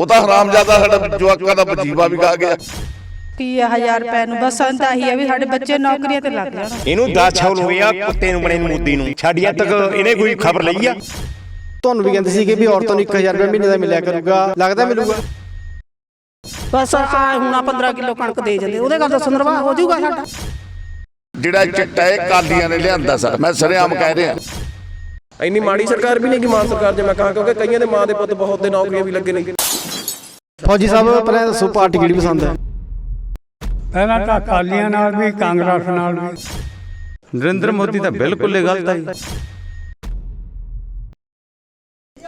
ਉਹ ਤਾਂ ਹਰਾਮਜ਼ਾਦਾ ਸਾਡਾ ਜਵਾਕਾਂ ਦਾ ਵਜੀਵਾ ਵੀ ਗਾ ਗਿਆ। ਕੀ ਆ 1000 ਰੁਪਏ ਨੂੰ? ਬਸ ਅੰਤਾ ਹੀ ਆ ਵੀ ਸਾਡੇ ਬੱਚੇ ਨੌਕਰੀਆਂ ਤੇ ਲੱਗ ਜਾਣ। ਇਹਨੂੰ 10 ਸਾਲ ਹੋਏ ਆ ਕੁੱਤੇ ਨੂੰ ਬਣੇ ਨੂੰ ਮੋਦੀ ਨੂੰ। ਸਾਡੀਆਂ ਤੱਕ ਇਹਨੇ ਕੋਈ ਖਬਰ ਲਈ ਆ? ਤੁਹਾਨੂੰ ਵੀ ਕਹਿੰਦੇ ਸੀ ਕਿ ਵੀ ਔਰਤਾਂ ਨੂੰ 1000 ਰੁਪਏ ਮਹੀਨੇ ਦਾ ਮਿਲਿਆ ਕਰੂਗਾ। ਲੱਗਦਾ ਮਿਲੂਗਾ। ਬਸ ਆ ਹੁਣ ਆ 15 ਕਿਲੋ ਕਣਕ ਦੇ ਜਾਂਦੇ। ਉਹਦੇ ਗੱਲ ਦੱਸਣ ਨਿਰਵਾਹ ਹੋ ਜਾਊਗਾ ਸਾਡਾ। ਜਿਹੜਾ ਚਿੱਟਾ ਇਹ ਕਾਲੀਆਂ ਨੇ ਲਿਆਂਦਾ ਸਰ ਮੈਂ ਸਰੇਆਮ ਕਹਿ ਰਿਹਾ। ਇੰਨੀ ਮਾੜੀ ਸਰਕਾਰ ਵੀ ਨਹੀਂ ਕਿ ਮਾਨ ਸਰਕਾਰ ਜੇ ਮੈਂ ਕਹਾਂ ਕਿਉਂਕਿ ਕਈਆਂ ਦੇ ਮਾਂ ਦੇ ਪੁੱਤ ਬਹੁਤ ਦੇ ਨੌਕਰੀਆਂ ਵੀ ਲੱਗੇ ਨੇ। ਫੌਜੀ ਸਾਹਿਬ ਪਹਿਲਾਂ ਦੱਸੋ ਪਾਰਟੀ ਕਿਹੜੀ ਪਸੰਦ ਹੈ? ਪਹਿਲਾਂ ਤਾਂ ਅਕਾਲੀਆਂ ਨਾਲ ਵੀ ਕਾਂਗਰਸ ਨਾਲ ਵੀ। ਨਰਿੰਦਰ ਮੋਦੀ ਤਾਂ ਬਿਲਕੁਲ ਹੀ ਗਲਤ ਹੈ।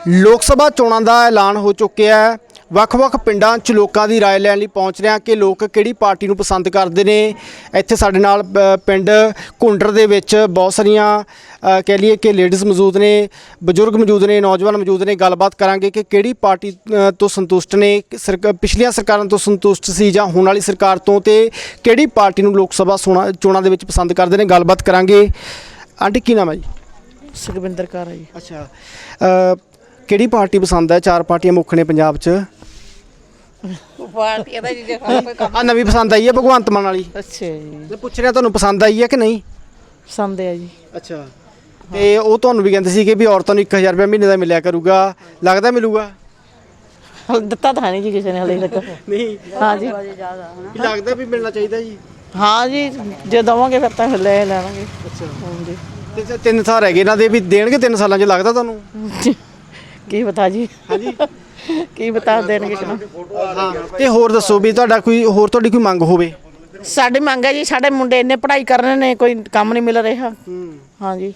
ਲੋਕ ਸਭਾ ਚੋਣਾਂ ਦਾ ਐਲਾਨ ਹੋ ਚੁੱਕਿਆ ਹੈ ਵੱਖ-ਵੱਖ ਪਿੰਡਾਂ 'ਚ ਲੋਕਾਂ ਦੀ رائے ਲੈਣ ਲਈ ਪਹੁੰਚ ਰਹੇ ਹਾਂ ਕਿ ਲੋਕ ਕਿਹੜੀ ਪਾਰਟੀ ਨੂੰ ਪਸੰਦ ਕਰਦੇ ਨੇ ਇੱਥੇ ਸਾਡੇ ਨਾਲ ਅ, ਪਿੰਡ ਘੁੰਡਰ ਦੇ ਵਿੱਚ ਬਹੁਤ ਸਾਰੀਆਂ ਅ, ਕਹਿ ਲਈਏ ਕਿ ਲੇਡੀਜ਼ ਮੌਜੂਦ ਨੇ ਬਜ਼ੁਰਗ ਮੌਜੂਦ ਨੇ ਨੌਜਵਾਨ ਮੌਜੂਦ ਨੇ ਗੱਲਬਾਤ ਕਰਾਂਗੇ ਕਿ ਕਿਹੜੀ ਪਾਰਟੀ ਅ, ਤੋਂ ਸੰਤੁਸ਼ਟ ਨੇ ਕਿ ਸਰਕ- ਪਿਛਲੀਆਂ ਸਰਕਾਰਾਂ ਤੋਂ ਸੰਤੁਸ਼ਟ ਸੀ ਜਾਂ ਹੁਣ ਵਾਲੀ ਸਰਕਾਰ ਤੋਂ ਤੇ ਕਿਹੜੀ ਪਾਰਟੀ ਨੂੰ ਲੋਕ ਸਭਾ ਸੋਣਾ- ਚੋਣਾਂ ਦੇ ਵਿੱਚ ਪਸੰਦ ਕਰਦੇ ਨੇ ਗੱਲਬਾਤ ਕਰਾਂਗੇ ਆਂਟੀ ਕੀ ਨਾਮ ਹੈ ਜੀ ਸੁਖਵਿੰਦਰ ਕੌਰ ਆ ਜੀ ਅੱਛਾ ਅ, ਕਿਹੜੀ ਪਾਰਟੀ ਪਸੰਦ ਹੈ? ਚਾਰ ਪਾਰਟੀਆਂ ਮੁੱਖ ਨੇ ਪੰਜਾਬ 'ਚ। ਪਾਰਟੀ ਦਾ ਜੀ ਕੋਈ ਕੰਮ ਆ ਨਵੀਂ ਪਸੰਦ ਆਈ ਹੈ ਭਗਵੰਤ ਮਾਨ ਵਾਲੀ। ਅੱਛਾ ਜੀ। ਪੁੱਛ ਰਿਹਾ ਤੁਹਾਨੂੰ ਪਸੰਦ ਆਈ ਹੈ ਕਿ ਨਹੀਂ? ਪਸੰਦ ਆ ਜੀ। ਅੱਛਾ। ਤੇ ਉਹ ਤੁਹਾਨੂੰ ਵੀ ਕਹਿੰਦੇ ਸੀ ਕਿ ਵੀ ਔਰਤਾਂ ਨੂੰ 1000 ਰੁਪਏ ਮਹੀਨੇ ਦਾ ਮਿਲਿਆ ਕਰੂਗਾ। ਲੱਗਦਾ ਮਿਲੂਗਾ? ਦਿੱਤਾ ਤਾਂ ਨਹੀਂ ਜੀ ਕਿਸੇ ਨੇ ਹਲੇ ਤੱਕ। ਨਹੀਂ। ਹਾਂ ਜੀ। ਲੱਗਦਾ ਵੀ ਮਿਲਣਾ ਚਾਹੀਦਾ ਜੀ। ਹਾਂ ਜੀ ਜੇ ਦਵਾਂਗੇ ਫਿਰ ਤਾਂ ਲੈ ਲੈਵਾਂਗੇ। ਅੱਛਾ। ਹਾਂ ਜੀ ਤੇ ਤਿੰਨ ਸਾਲ ਹੈਗੇ ਇਹਨਾਂ ਦੇ ਵੀ ਦੇਣਗੇ ਤਿੰਨ ਸਾਲਾਂ 'ਚ ਲੱਗਦਾ ਤੁਹਾਨੂੰ? ਕੀ ਬਤਾ ਜੀ? ਹਾਂਜੀ। ਕੀ ਬਤਾ ਦੇਣਗੇ ਕਿ ਨਾ ਹਾਂ ਤੇ ਹੋਰ ਦੱਸੋ ਵੀ ਤੁਹਾਡਾ ਕੋਈ ਹੋਰ ਤੁਹਾਡੀ ਕੋਈ ਮੰਗ ਹੋਵੇ? ਸਾਡੀ ਮੰਗ ਹੈ ਜੀ ਸਾਡੇ ਮੁੰਡੇ ਇੰਨੇ ਪੜ੍ਹਾਈ ਕਰ ਰਹੇ ਨੇ ਕੋਈ ਕੰਮ ਨਹੀਂ ਮਿਲ ਰਿਹਾ। ਹਾਂ। ਜੀ।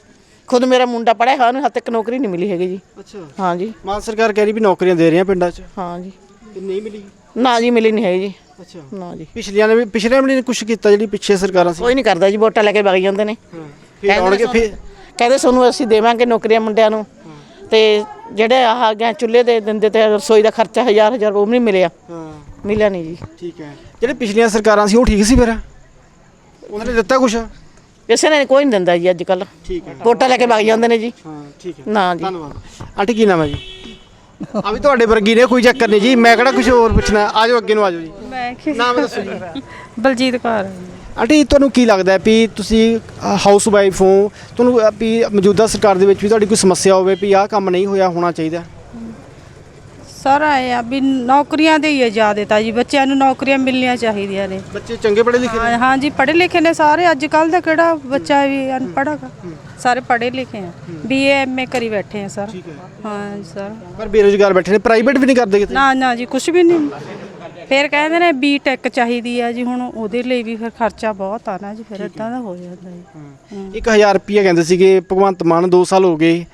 ਖੁਦ ਮੇਰਾ ਮੁੰਡਾ ਪੜ੍ਹਿਆ ਹੋਇਆ ਉਹਨੂੰ ਹੱਦ ਤੱਕ ਨੌਕਰੀ ਨਹੀਂ ਮਿਲੀ ਹੈਗੀ ਜੀ। ਅੱਛਾ। ਹਾਂ ਜੀ। ਮਾਨ ਸਰਕਾਰ ਕਹਿ ਰਹੀ ਵੀ ਨੌਕਰੀਆਂ ਦੇ ਰਹੀਆਂ ਪਿੰਡਾਂ 'ਚ। ਹਾਂ ਜੀ। ਤੇ ਨਹੀਂ ਮਿਲੀ? ਨਾ ਜੀ ਮਿਲੀ ਨਹੀਂ ਹੈਗੀ ਜੀ। ਅੱਛਾ। ਨਾ ਜੀ। ਪਿਛਲੀਆਂ ਨੇ ਵੀ ਪਿਛਲੇ ਨੇ ਕੁਝ ਕੀਤਾ ਜਿਹੜੀ ਪਿੱਛੇ ਸਰਕਾਰਾਂ ਸੀ? ਕੋਈ ਨਹੀਂ ਕਰਦਾ ਜੀ ਵੋਟਾਂ ਲੈ ਕੇ ਵਗ ਜਾਂਦੇ ਨੇ। ਫਿਰ ਆਉਣਗੇ ਫਿਰ ਕਹਿੰਦੇ ਸਾਨੂੰ ਅਸੀਂ ਦੇਵਾਂਗੇ ਨੌਕਰੀਆਂ ਮੁੰਡਿਆਂ ਨੂੰ। ਤੇ ਜਿਹੜੇ ਆਹ ਗਿਆ ਚੁੱਲ੍ਹੇ ਦੇ ਦਿੰਦੇ ਤੇ ਰਸੋਈ ਦਾ ਖਰਚਾ ਹਜ਼ਾਰ ਹਜ਼ਾਰ ਉਹ ਵੀ ਨਹੀਂ ਮਿਲਿਆ। ਹਾਂ। ਮਿਲਿਆ ਨਹੀਂ ਜੀ। ਠੀਕ ਹੈ। ਜਿਹੜੇ ਪਿਛਲੀਆਂ ਸਰਕਾਰਾਂ ਸੀ ਉਹ ਠੀਕ ਸੀ ਫਿਰ? ਉਹਨਾਂ ਨੇ ਦਿੱਤਾ ਕੁਛ? ਕਿਸੇ ਨੇ ਕੋਈ ਨਹੀਂ ਦਿੰਦਾ ਜੀ ਅੱਜ ਕੱਲ ਠੀਕ ਹੈ। ਵੋਟਾਂ ਲੈ ਕੇ ਵਗ ਜਾਂਦੇ ਨੇ ਜੀ। ਹਾਂ ਠੀਕ ਹੈ। ਨਾ ਜੀ। ਧੰਨਵਾਦ। ਆਂਟੀ ਕੀ ਨਾਮ ਹੈ ਜੀ? ਆ ਵੀ ਤੁਹਾਡੇ ਵਰਗੀ ਨੇ ਕੋਈ ਚੱਕਰ ਨਹੀਂ ਜੀ। ਮੈਂ ਕਿਹੜਾ ਕੁਝ ਹੋਰ ਪੁੱਛਣਾ? ਆ ਜਾਓ ਅੱਗੇ ਨੂੰ ਆ ਜਾਓ ਜੀ। ਮੈਂ ਕਿ ਨਾਮ ਦੱਸੋ ਜੀ। ਬਲਜੀਤ ਕੌਰ। ਆਂਟੀ ਤੁਹਾਨੂੰ ਕੀ ਲੱਗਦਾ ਹੈ ਵੀ ਤੁਸੀਂ ਹਾਊਸ ਵਾਈਫ ਹੋ ਤੁਹਾਨੂੰ ਅ, ਵੀ ਮੌਜੂਦਾ ਸਰਕਾਰ ਦੇ ਵਿੱਚ ਵੀ ਤੁਹਾਡੀ ਕੋਈ ਸਮੱਸਿਆ ਹੋਵੇ ਵੀ ਆਹ ਕੰਮ ਨਹੀਂ ਹੋਇਆ ਹੋਣਾ ਚਾਹੀਦਾ? ਸਾਰਾ ਇਹ ਆ ਵੀ ਨੌਕਰੀਆਂ ਦੇ ਹੀ ਆ ਜ਼ਿਆਦੇ ਤਾਂ ਜੀ ਬੱਚਿਆਂ ਨੂੰ ਨੌਕਰੀਆਂ ਮਿਲਣੀਆਂ ਚਾਹੀਦੀਆਂ ਨੇ। ਬੱਚੇ ਚੰਗੇ ਪੜ੍ਹੇ ਲਿਖੇ ਨੇ? ਹਾਂ ਹਾਂ ਜੀ ਪੜ੍ਹੇ ਲਿਖੇ ਨੇ ਸਾਰੇ ਅੱਜ ਕੱਲ ਦਾ ਕਿਹੜਾ ਬੱਚਾ ਵੀ ਅਨਪੜ੍ਹ ਹੈਗਾ? ਸਾਰੇ ਪੜ੍ਹੇ ਲਿਖੇ ਆ ਬੀਏ ਐਮਏ ਕਰੀ ਬੈਠੇ ਆ ਸਰ। ਹਾਂ। ਜੀ ਸਰ। ਪਰ ਬੇਰੁਜ਼ਗਾਰ ਬੈਠੇ ਨੇ ਪ੍ਰਾਈਵੇਟ ਵੀ ਨਹੀਂ ਕਰਦੇ ਕਿਤੇ? ਨਾ ਨਾ ਜੀ ਕੁਝ ਵੀ ਨਹੀਂ। ਫਿਰ ਕਹਿੰਦੇ ਨੇ ਬੀ ਟੈਕ ਚਾਹੀਦੀ ਆ ਜੀ ਹੁਣ ਉਹਦੇ ਲਈ ਵੀ ਫਿਰ ਖਰਚਾ ਬਹੁਤ ਆ ਨਾ ਜੀ ਫਿਰ ਇਦਾਂ ਦਾ ਹੋ ਜਾਂਦਾ ਜੀ। 1000 ਰੁਪਏ ਕਹਿੰਦੇ ਸੀਗੇ ਭਗਵੰਤ ਮਾਨ 2 ਸਾਲ ਹੋ ਗਏ।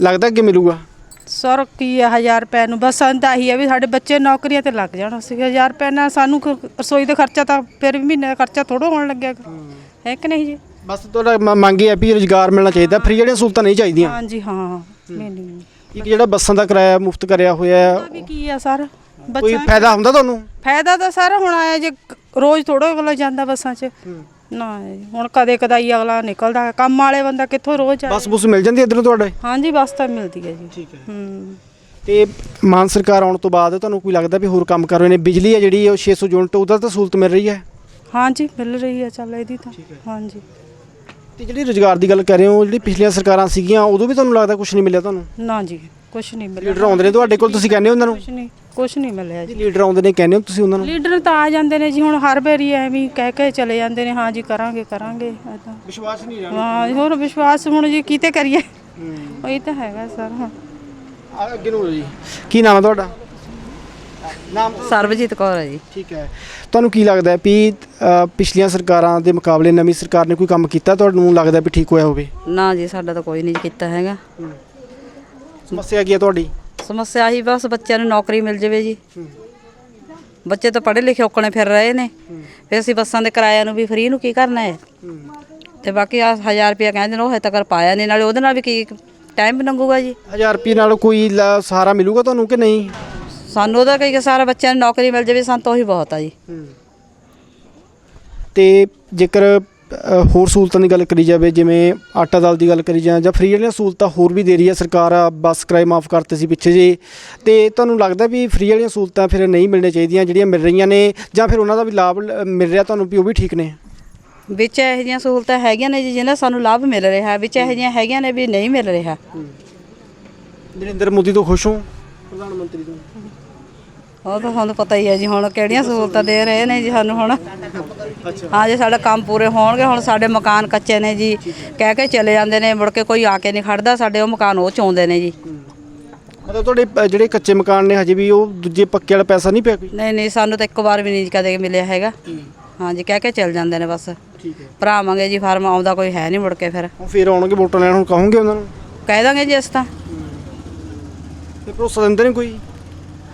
ਲੱਗਦਾ ਕਿ ਮਿਲੂਗਾ? ਸਰ ਕੀ ਆ 1000 ਰੁਪਏ ਨੂੰ ਬਸ ਅੰਤਾ ਹੀ ਆ ਵੀ ਸਾਡੇ ਬੱਚੇ ਨੌਕਰੀਆਂ ਤੇ ਲੱਗ ਜਾਣ ਸੀ 1000 ਰੁਪਏ ਨਾਲ ਸਾਨੂੰ ਰਸੋਈ ਦਾ ਖਰਚਾ ਤਾਂ ਫਿਰ ਵੀ ਮਹੀਨੇ ਦਾ ਖਰਚਾ ਥੋੜਾ ਹੋਣ ਲੱਗਿਆ। ਹੈ। ਕਿ ਨਹੀਂ ਜੀ? ਬਸ ਤੁਹਾਡਾ ਮੰਗ ਹੈ ਵੀ ਰੁਜ਼ਗਾਰ ਮਿਲਣਾ ਚਾਹੀਦਾ। ਫਰੀ ਜਿਹੜੀਆਂ ਸਹੂਲਤਾਂ ਨਹੀਂ ਚਾਹੀਦੀਆਂ। ਹਾਂਜੀ ਹਾਂ। ਮੈਨੂੰ ਇੱਕ ਜਿਹੜਾ ਬੱਸਾਂ ਦਾ ਕਿਰਾਇਆ ਮੁਫਤ ਕਰਿਆ ਹੋਇਆ ਹੈ, ਵੀ ਕੀ ਆ ਸਰ? ਕੋਈ ਬੱਚਾ ਫਾਇਦਾ ਹੁੰਦਾ ਤੁਹਾਨੂੰ? ਫਾਇਦਾ ਤਾਂ ਸਰ ਹੁਣ ਆਇਆ ਜੇ ਕ- ਰੋਜ਼ ਥੋੜਾ ਅਗਲਾ ਜਾਂਦਾ ਬੱਸਾਂ 'ਚ। ਨਾ ਜੀ, ਹੁਣ ਕਦੇ ਕਦਾਈ ਅਗਲਾ ਨਿਕਲਦਾ ਹੈ। ਕੰਮ ਵਾਲੇ ਬੰਦਾ ਕਿੱਥੋਂ ਰੋਜ਼ ਆਏ? ਬੱਸ ਬੁੱਸ ਮਿਲ ਜਾਂਦੀ ਇੱਧਰੋਂ ਤੁਹਾਡੇ? ਹਾਂਜੀ ਬੱਸ ਤਾਂ ਮਿਲਦੀ ਹੈ ਜੀ। ਠੀਕ ਹੈ। ਹੂੰ। ਤੇ ਮਾਨ ਸਰਕਾਰ ਆਉਣ ਤੋਂ ਬਾਅਦ ਤੁਹਾਨੂੰ ਕੋਈ ਲੱਗਦਾ ਵੀ ਹੋਰ ਕੰਮ ਕਰ ਰਹੇ ਨੇ? ਬਿਜਲੀ ਹੈ ਜਿਹੜੀ ਉਹ 600 ਯੂਨਿਟ ਉਹਦਾ ਤਾਂ ਸਹੂਲਤ ਮਿਲ ਰਹੀ ਹੈ? ਹਾਂਜੀ ਮਿਲ ਰਹੀ ਹੈ ਚੱਲ ਇਹਦੀ ਤਾਂ। ਹਾਂਜੀ। ਤੇ ਜਿਹੜੀ ਰੁਜ਼ਗਾਰ ਦੀ ਗੱਲ ਕਰ ਰਹੇ ਹੋ ਜਿਹੜੀ ਪਿਛਲੀਆਂ ਸਰਕਾਰਾਂ ਸੀਗੀਆਂ ਉਦੋਂ ਵੀ ਤੁਹਾਨੂੰ ਲੱਗਦਾ ਕੁਝ ਨਹੀਂ ਮਿਲਿਆ ਤੁਹਾਨੂੰ? ਨਾ ਜੀ। ਕੁਛ ਨਹੀਂ ਮਿਲਿਆ। ਲੀਡਰ ਆਉਂਦੇ ਨੇ ਤੁਹਾਡੇ ਕੋਲ ਤੁਸੀਂ ਕਹਿੰਦੇ ਹੋ ਉਹਨਾਂ ਨੂੰ? ਕੁਛ ਨਹੀਂ ਕੁਛ ਨਹੀਂ ਮਿਲਿਆ ਜੀ। ਲੀਡਰ ਆਉਂਦੇ ਨੇ ਕਹਿੰਦੇ ਹੋ ਤੁਸੀਂ ਉਹਨਾਂ ਨੂੰ? ਲੀਡਰ ਤਾਂ ਆ ਜਾਂਦੇ ਨੇ ਜੀ ਹੁਣ ਹਰ ਵਾਰੀ ਐਵੇਂ ਹੀ ਕਹਿ ਕੇ ਚਲੇ ਜਾਂਦੇ ਨੇ ਹਾਂ ਜੀ ਕਰਾਂਗੇ ਕਰਾਂਗੇ ਏਦਾਂ ਵਿਸ਼ਵਾਸ ਨਹੀਂ ਹਾਂ ਹੋਰ ਵਿਸ਼ਵਾਸ ਹੁਣ ਜੀ ਕੀਤੇ ਕਰੀਏ? ਉਹੀ ਤਾਂ ਹੈਗਾ ਸਰ ਹਾਂ। ਅੱਗੇ ਨੂੰ ਜੀ। ਕੀ ਨਾਮ ਹੈ ਤੁਹਾਡਾ? ਨਾਮ ਸਰਬਜੀਤ ਕੌਰ ਹੈ ਜੀ। ਠੀਕ ਹੈ। ਤੁਹਾਨੂੰ ਕੀ ਲੱਗਦਾ ਹੈ ਵੀ ਅ, ਪਿਛਲੀਆਂ ਸਰਕਾਰਾਂ ਦੇ ਮੁਕਾਬਲੇ ਨਵੀਂ ਸਰਕਾਰ ਨੇ ਕੋਈ ਕੰਮ ਕੀਤਾ? ਤੁਹਾਨੂੰ ਲੱਗਦਾ ਵੀ ਠੀਕ ਹੋਇਆ ਹੋਵੇ? ਨਾ ਜੀ ਸਾਡਾ ਤਾਂ ਕੋਈ ਨਹੀਂ ਕੀਤਾ ਹੈਗਾ। ਸਮੱਸਿਆ ਕੀ ਹੈ ਤੁਹਾਡੀ? ਸਮੱਸਿਆ ਆਹੀ ਬਸ ਬੱਚਿਆਂ ਨੂੰ ਨੌਕਰੀ ਮਿਲ ਜਾਵੇ ਜੀ। ਬੱਚੇ ਤਾਂ ਪੜ੍ਹੇ ਲਿਖੇ ਔਕਣੇ ਫਿਰ ਰਹੇ ਨੇ। ਫਿਰ ਅਸੀਂ ਬੱਸਾਂ ਦੇ ਕਿਰਾਇਆਂ ਨੂੰ ਵੀ ਫ੍ਰੀ ਨੂੰ ਕੀ ਕਰਨਾ ਹੈ? ਤੇ ਬਾਕੀ ਆ 1000 ਰੁਪਇਆ ਕਹਿੰਦੇ ਨੇ ਉਹ ਹਜੇ ਤੱਕ ਪਾਇਆ ਨਹੀਂ ਨਾਲੇ ਉਹਦੇ ਨਾਲ ਵੀ ਕੀ ਟਾਈਮ ਲੰਘੂਗਾ ਜੀ। 1000 ਰੁਪਏ ਨਾਲ ਕੋਈ ਲ- ਸਹਾਰਾ ਮਿਲੂਗਾ ਤੁਹਾਨੂੰ ਕਿ ਨਹੀਂ? ਸਾਨੂੰ ਉਹਦਾ ਕਈ ਸਾਰਾ ਬੱਚਿਆਂ ਨੂੰ ਨੌਕਰੀ ਮਿਲ ਜਾਵੇ ਸਾਨੂੰ ਤਾਂ ਉਹੀ ਬਹੁਤ ਆ ਜੀ। ਤੇ ਜੇਕਰ ਹੋਰ ਸਹੂਲਤਾਂ ਦੀ ਗੱਲ ਕਰੀ ਜਾਵੇ ਜਿਵੇਂ ਆਟਾ ਦਾਲ ਦੀ ਗੱਲ ਕਰੀ ਜਾਂ ਜਾਂ ਫ੍ਰੀ ਵਾਲੀਆਂ ਸਹੂਲਤਾਂ ਹੋਰ ਵੀ ਦੇ ਰਹੀ ਹੈ ਸਰਕਾਰ ਆ, ਬੱਸ ਕਿਰਾਏ ਮਾਫ ਕਰਤੇ ਸੀ ਪਿੱਛੇ ਜੇ। ਤੇ ਤੁਹਾਨੂੰ ਲੱਗਦਾ ਵੀ ਫ੍ਰੀ ਵਾਲੀਆਂ ਸਹੂਲਤਾਂ ਫਿਰ ਨਹੀਂ ਮਿਲਣੀਆਂ ਚਾਹੀਦੀਆਂ ਜਿਹੜੀਆਂ ਮਿਲ ਰਹੀਆਂ ਨੇ ਜਾਂ ਫਿਰ ਉਹਨਾਂ ਦਾ ਵੀ ਲਾਭ ਮਿਲ ਰਿਹਾ ਤੁਹਾਨੂੰ ਵੀ ਉਹ ਵੀ ਠੀਕ ਨੇ? ਵਿੱਚ ਇਹੋ ਜਿਹੀਆਂ ਸਹੂਲਤਾਂ ਹੈਗੀਆਂ ਨੇ ਜੀ ਜਿਹਨਾਂ ਸਾਨੂੰ ਲਾਭ ਮਿਲ ਰਿਹਾ ਵਿੱਚ ਇਹੋ ਜਿਹੀਆਂ ਹੈਗੀਆਂ ਨੇ ਵੀ ਨਹੀਂ ਮਿਲ ਰਿਹਾ। ਨਰਿੰਦਰ ਮੋਦੀ ਤੋਂ ਖੁਸ਼ ਹੋ? ਪ੍ਰਧਾਨ ਮੰਤਰੀ ਤੋਂ। ਉਹ ਤਾਂ ਤੁਹਾਨੂੰ ਪਤਾ ਹੀ ਹੈ ਜੀ ਹੁਣ ਕਿਹੜੀਆਂ ਸਹੂਲਤਾਂ ਦੇ ਰਹੇ ਨੇ ਜੀ ਸਾਨੂੰ ਹੁਣ। ਹਾਂ ਜੇ ਸਾਡਾ ਕੰਮ ਪੂਰੇ ਹੋਣਗੇ ਹੁਣ ਸਾਡੇ ਮਕਾਨ ਕੱਚੇ ਨੇ ਜੀ। ਕਹਿ ਕੇ ਚਲੇ ਜਾਂਦੇ ਨੇ ਮੁੜ ਕੇ ਕੋਈ ਆ ਕੇ ਨਹੀਂ ਖੜਦਾ ਸਾਡੇ ਉਹ ਮਕਾਨ ਉਹ ਚਾਉਂਦੇ ਨੇ ਜੀ। ਮਤਲਬ ਤੁਹਾਡੇ ਅ, ਜਿਹੜੇ ਕੱਚੇ ਮਕਾਨ ਨੇ ਹਜੇ ਵੀ ਉਹ ਦੂਜੇ ਪੱਕੇ ਵਾਲਾ ਪੈਸਾ ਨਹੀਂ ਪਿਆ ਕੋਈ? ਨਹੀਂ ਨਹੀਂ ਸਾਨੂੰ ਤਾਂ ਇੱਕ ਵਾਰ ਵੀ ਨਹੀਂ ਕਦੇ ਮਿਲਿਆ ਹੈਗਾ। ਹਾਂ। ਜੀ ਕਹਿ ਕੇ ਚਲ ਜਾਂਦੇ ਨੇ ਬਸ। ਠੀਕ ਹੈ। ਭਰਾਵਾਂਗੇ ਜੀ ਫਾਰਮ ਆਉਂਦਾ ਕੋਈ ਹੈ ਨਹੀਂ ਮੁੜ ਕੇ ਫਿਰ। ਉਹ ਫਿਰ ਆਉਣਗੇ ਵੋਟਾਂ ਲੈਣ ਹੁਣ ਕਹੋਗੇ ਉਹਨਾਂ ਨੂੰ? ਕਹਿ ਦਾਂਗੇ ਜੀ ਇਸ ਤਾਂ। ਤੇ ਭਰੋਸਾ ਦਿੰਦੇ ਨੇ ਕੋਈ?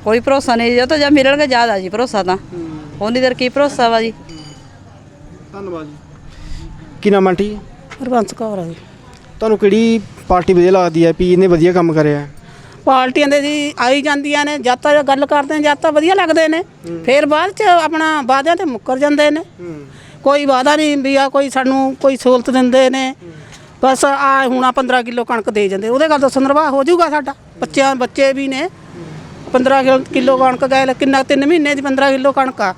ਕੋਈ ਭਰੋਸਾ ਨਹੀਂ ਜੀ ਉਹ ਤਾਂ ਜਾਂ ਮਿਲਣਗੇ ਜ਼ਿਆਦਾ ਜੀ ਭਰੋਸਾ ਤਾਂ। ਉਨੀ ਦੇਰ ਕੀ ਭਰੋਸਾ ਵਾ ਜੀ। ਧੰਨਵਾਦ ਜੀ। ਕੀ ਨਾਮ ਆਂਟੀ? ਹਰਬੰਸ ਕੌਰ ਆ ਜੀ। ਤੁਹਾਨੂੰ ਕਿਹੜੀ ਪਾਰਟੀ ਵਧੀਆ ਲੱਗਦੀ ਹੈ ਵੀ ਇਹਨੇ ਵਧੀਆ ਕੰਮ ਕਰਿਆ ਹੈ? ਪਾਰਟੀਆਂ ਦੇ ਜੀ ਆਈ ਜਾਂਦੀਆਂ ਨੇ ਜਦ ਤਾਂ ਗੱਲ ਕਰਦੇ ਨੇ ਜਦ ਤਾਂ ਵਧੀਆ ਲੱਗਦੇ ਨੇ ਫਿਰ ਬਾਅਦ ਚ ਆਪਣਾ ਵਾਅਦਿਆਂ ਤੇ ਮੁੱਕਰ ਜਾਂਦੇ ਨੇ। ਕੋਈ ਵਾਅਦਾ ਨਹੀਂ ਵੀ ਆ ਕੋਈ ਸਾਨੂੰ ਕੋਈ ਸਹੂਲਤ ਦਿੰਦੇ ਨੇ। ਬਸ ਆ ਹੁਣ ਆ 15 ਕਿਲੋ ਕਣਕ ਦੇ ਜਾਂਦੇ ਉਹਦੇ ਗੱਲ ਦੱਸੋ ਨਿਰਵਾਹ ਹੋ ਜਾਊਗਾ ਸਾਡਾ। ਬੱਚਿਆਂ ਬੱਚੇ ਵੀ ਨੇ 15 ਕਿਲੋ- ਕਣਕ ਗਏ ਲੈ, ਕਿੰਨਾ 3 ਮਹੀਨੇ ਦੀ 15 ਕਿਲੋ ਕਣਕ ਆ।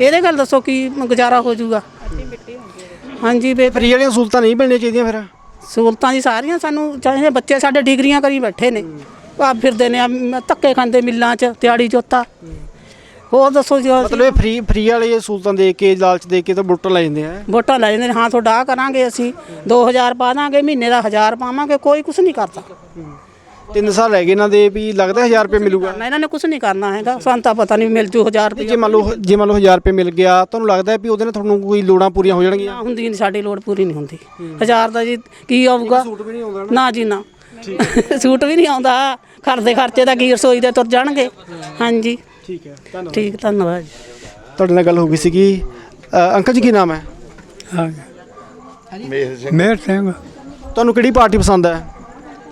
ਇਹਦੇ ਗੱਲ ਦੱਸੋ ਕੀ ਗੁਜ਼ਾਰਾ ਹੋ ਜਾਊਗਾ। ਹਾਂਜੀ ਬੇ ਫਰੀ ਵਾਲੀਆਂ ਸਹੂਲਤਾਂ ਨਹੀਂ ਮਿਲਣੀਆਂ ਚਾਹੀਦੀਆਂ ਫਿਰ? ਸਹੂਲਤਾਂ ਦੀ ਸਾਰੀਆਂ ਸਾਨੂੰ ਚਾਹੇ ਬੱਚੇ ਸਾਡੇ ਡਿਗਰੀਆਂ ਕਰੀ ਬੈਠੇ ਨੇ ਆ ਫਿਰਦੇ ਨੇ ਧੱਕੇ ਖਾਂਦੇ ਮਿੱਲਾਂ 'ਚ ਦਿਹਾੜੀ ਜੋਤਾ। ਹੋਰ ਦੱਸੋ ਜੀ ਮਤਲਬ ਇਹ ਫਰੀ ਫਰੀ ਵਾਲੇ ਸਹੂਲਤਾਂ ਦੇ ਕੇ ਲਾਲਚ ਦੇ ਕੇ ਤਾਂ ਵੋਟਾਂ ਲੈ ਜਾਂਦੇ ਆ। ਵੋਟਾਂ ਲੈ ਜਾਂਦੇ ਨੇ ਹਾਂ ਤੁਹਾਡਾ ਕਰਾਂਗੇ ਅਸੀਂ 2000 ਪਾ ਦਾਂਗੇ ਮਹੀਨੇ ਦਾ 1000 ਪਾਵਾਂਗੇ ਕੋਈ ਕੁਝ ਨਹੀਂ ਕਰਦਾ। ਤਿੰਨ ਸਾਲ ਰਹਿ ਗਏ ਇਹਨਾਂ ਦੇ ਵੀ ਲੱਗਦਾ 1000 ਰੁਪਏ ਮਿਲੂਗਾ। ਨਾ ਇਹਨਾਂ ਨੇ ਕੁਝ ਨਹੀਂ ਕਰਨਾ ਹੈਗਾ ਸਾਨੂੰ ਤਾਂ ਪਤਾ ਨਹੀਂ ਮਿਲ ਜੂ 1000 ਰੁਪਏ। ਜੇ ਮੰਨ ਲਓ ਜੇ ਮੰਨ ਲਓ 1000 ਰੁਪਏ ਮਿਲ ਗਿਆ ਤੁਹਾਨੂੰ ਲੱਗਦਾ ਹੈ ਵੀ ਉਹਦੇ ਨਾਲ ਤੁਹਾਨੂੰ ਕੋਈ ਲੋੜਾਂ ਪੂਰੀਆਂ ਹੋ ਜਾਣਗੀਆਂ? ਨਾ ਹੁੰਦੀ ਨਹੀਂ ਸਾਡੀ ਲੋੜ ਪੂਰੀ ਨਹੀਂ ਹੁੰਦੀ। 1000 ਦਾ ਜੀ ਕੀ ਆਊਗਾ? ਨਾ। ਜੀ ਨਾ। ਸੂਟ ਵੀ ਨਹੀਂ ਆਉਂਦਾ। ਘਰ ਦੇ ਖਰਚੇ ਦਾ ਕੀ ਰਸੋਈ ਦੇ ਤੁਰ ਜਾਣਗੇ? ਹਾਂਜੀ। ਠੀਕ ਹੈ ਧੰਨਵਾਦ। ਠੀਕ ਧੰਨਵਾਦ ਜੀ। ਤੁਹਾਡੇ ਨਾਲ ਗੱਲ ਹੋ ਗਈ ਸੀਗੀ। ਅ, ਅੰਕਲ ਜੀ ਕੀ ਨਾਮ ਹੈ? ਹਾਂ ਮੇਰ ਸਿੰਘ। ਤੁਹਾਨੂੰ ਕਿਹੜੀ ਪਾਰਟੀ ਪਸੰਦ ਹੈ?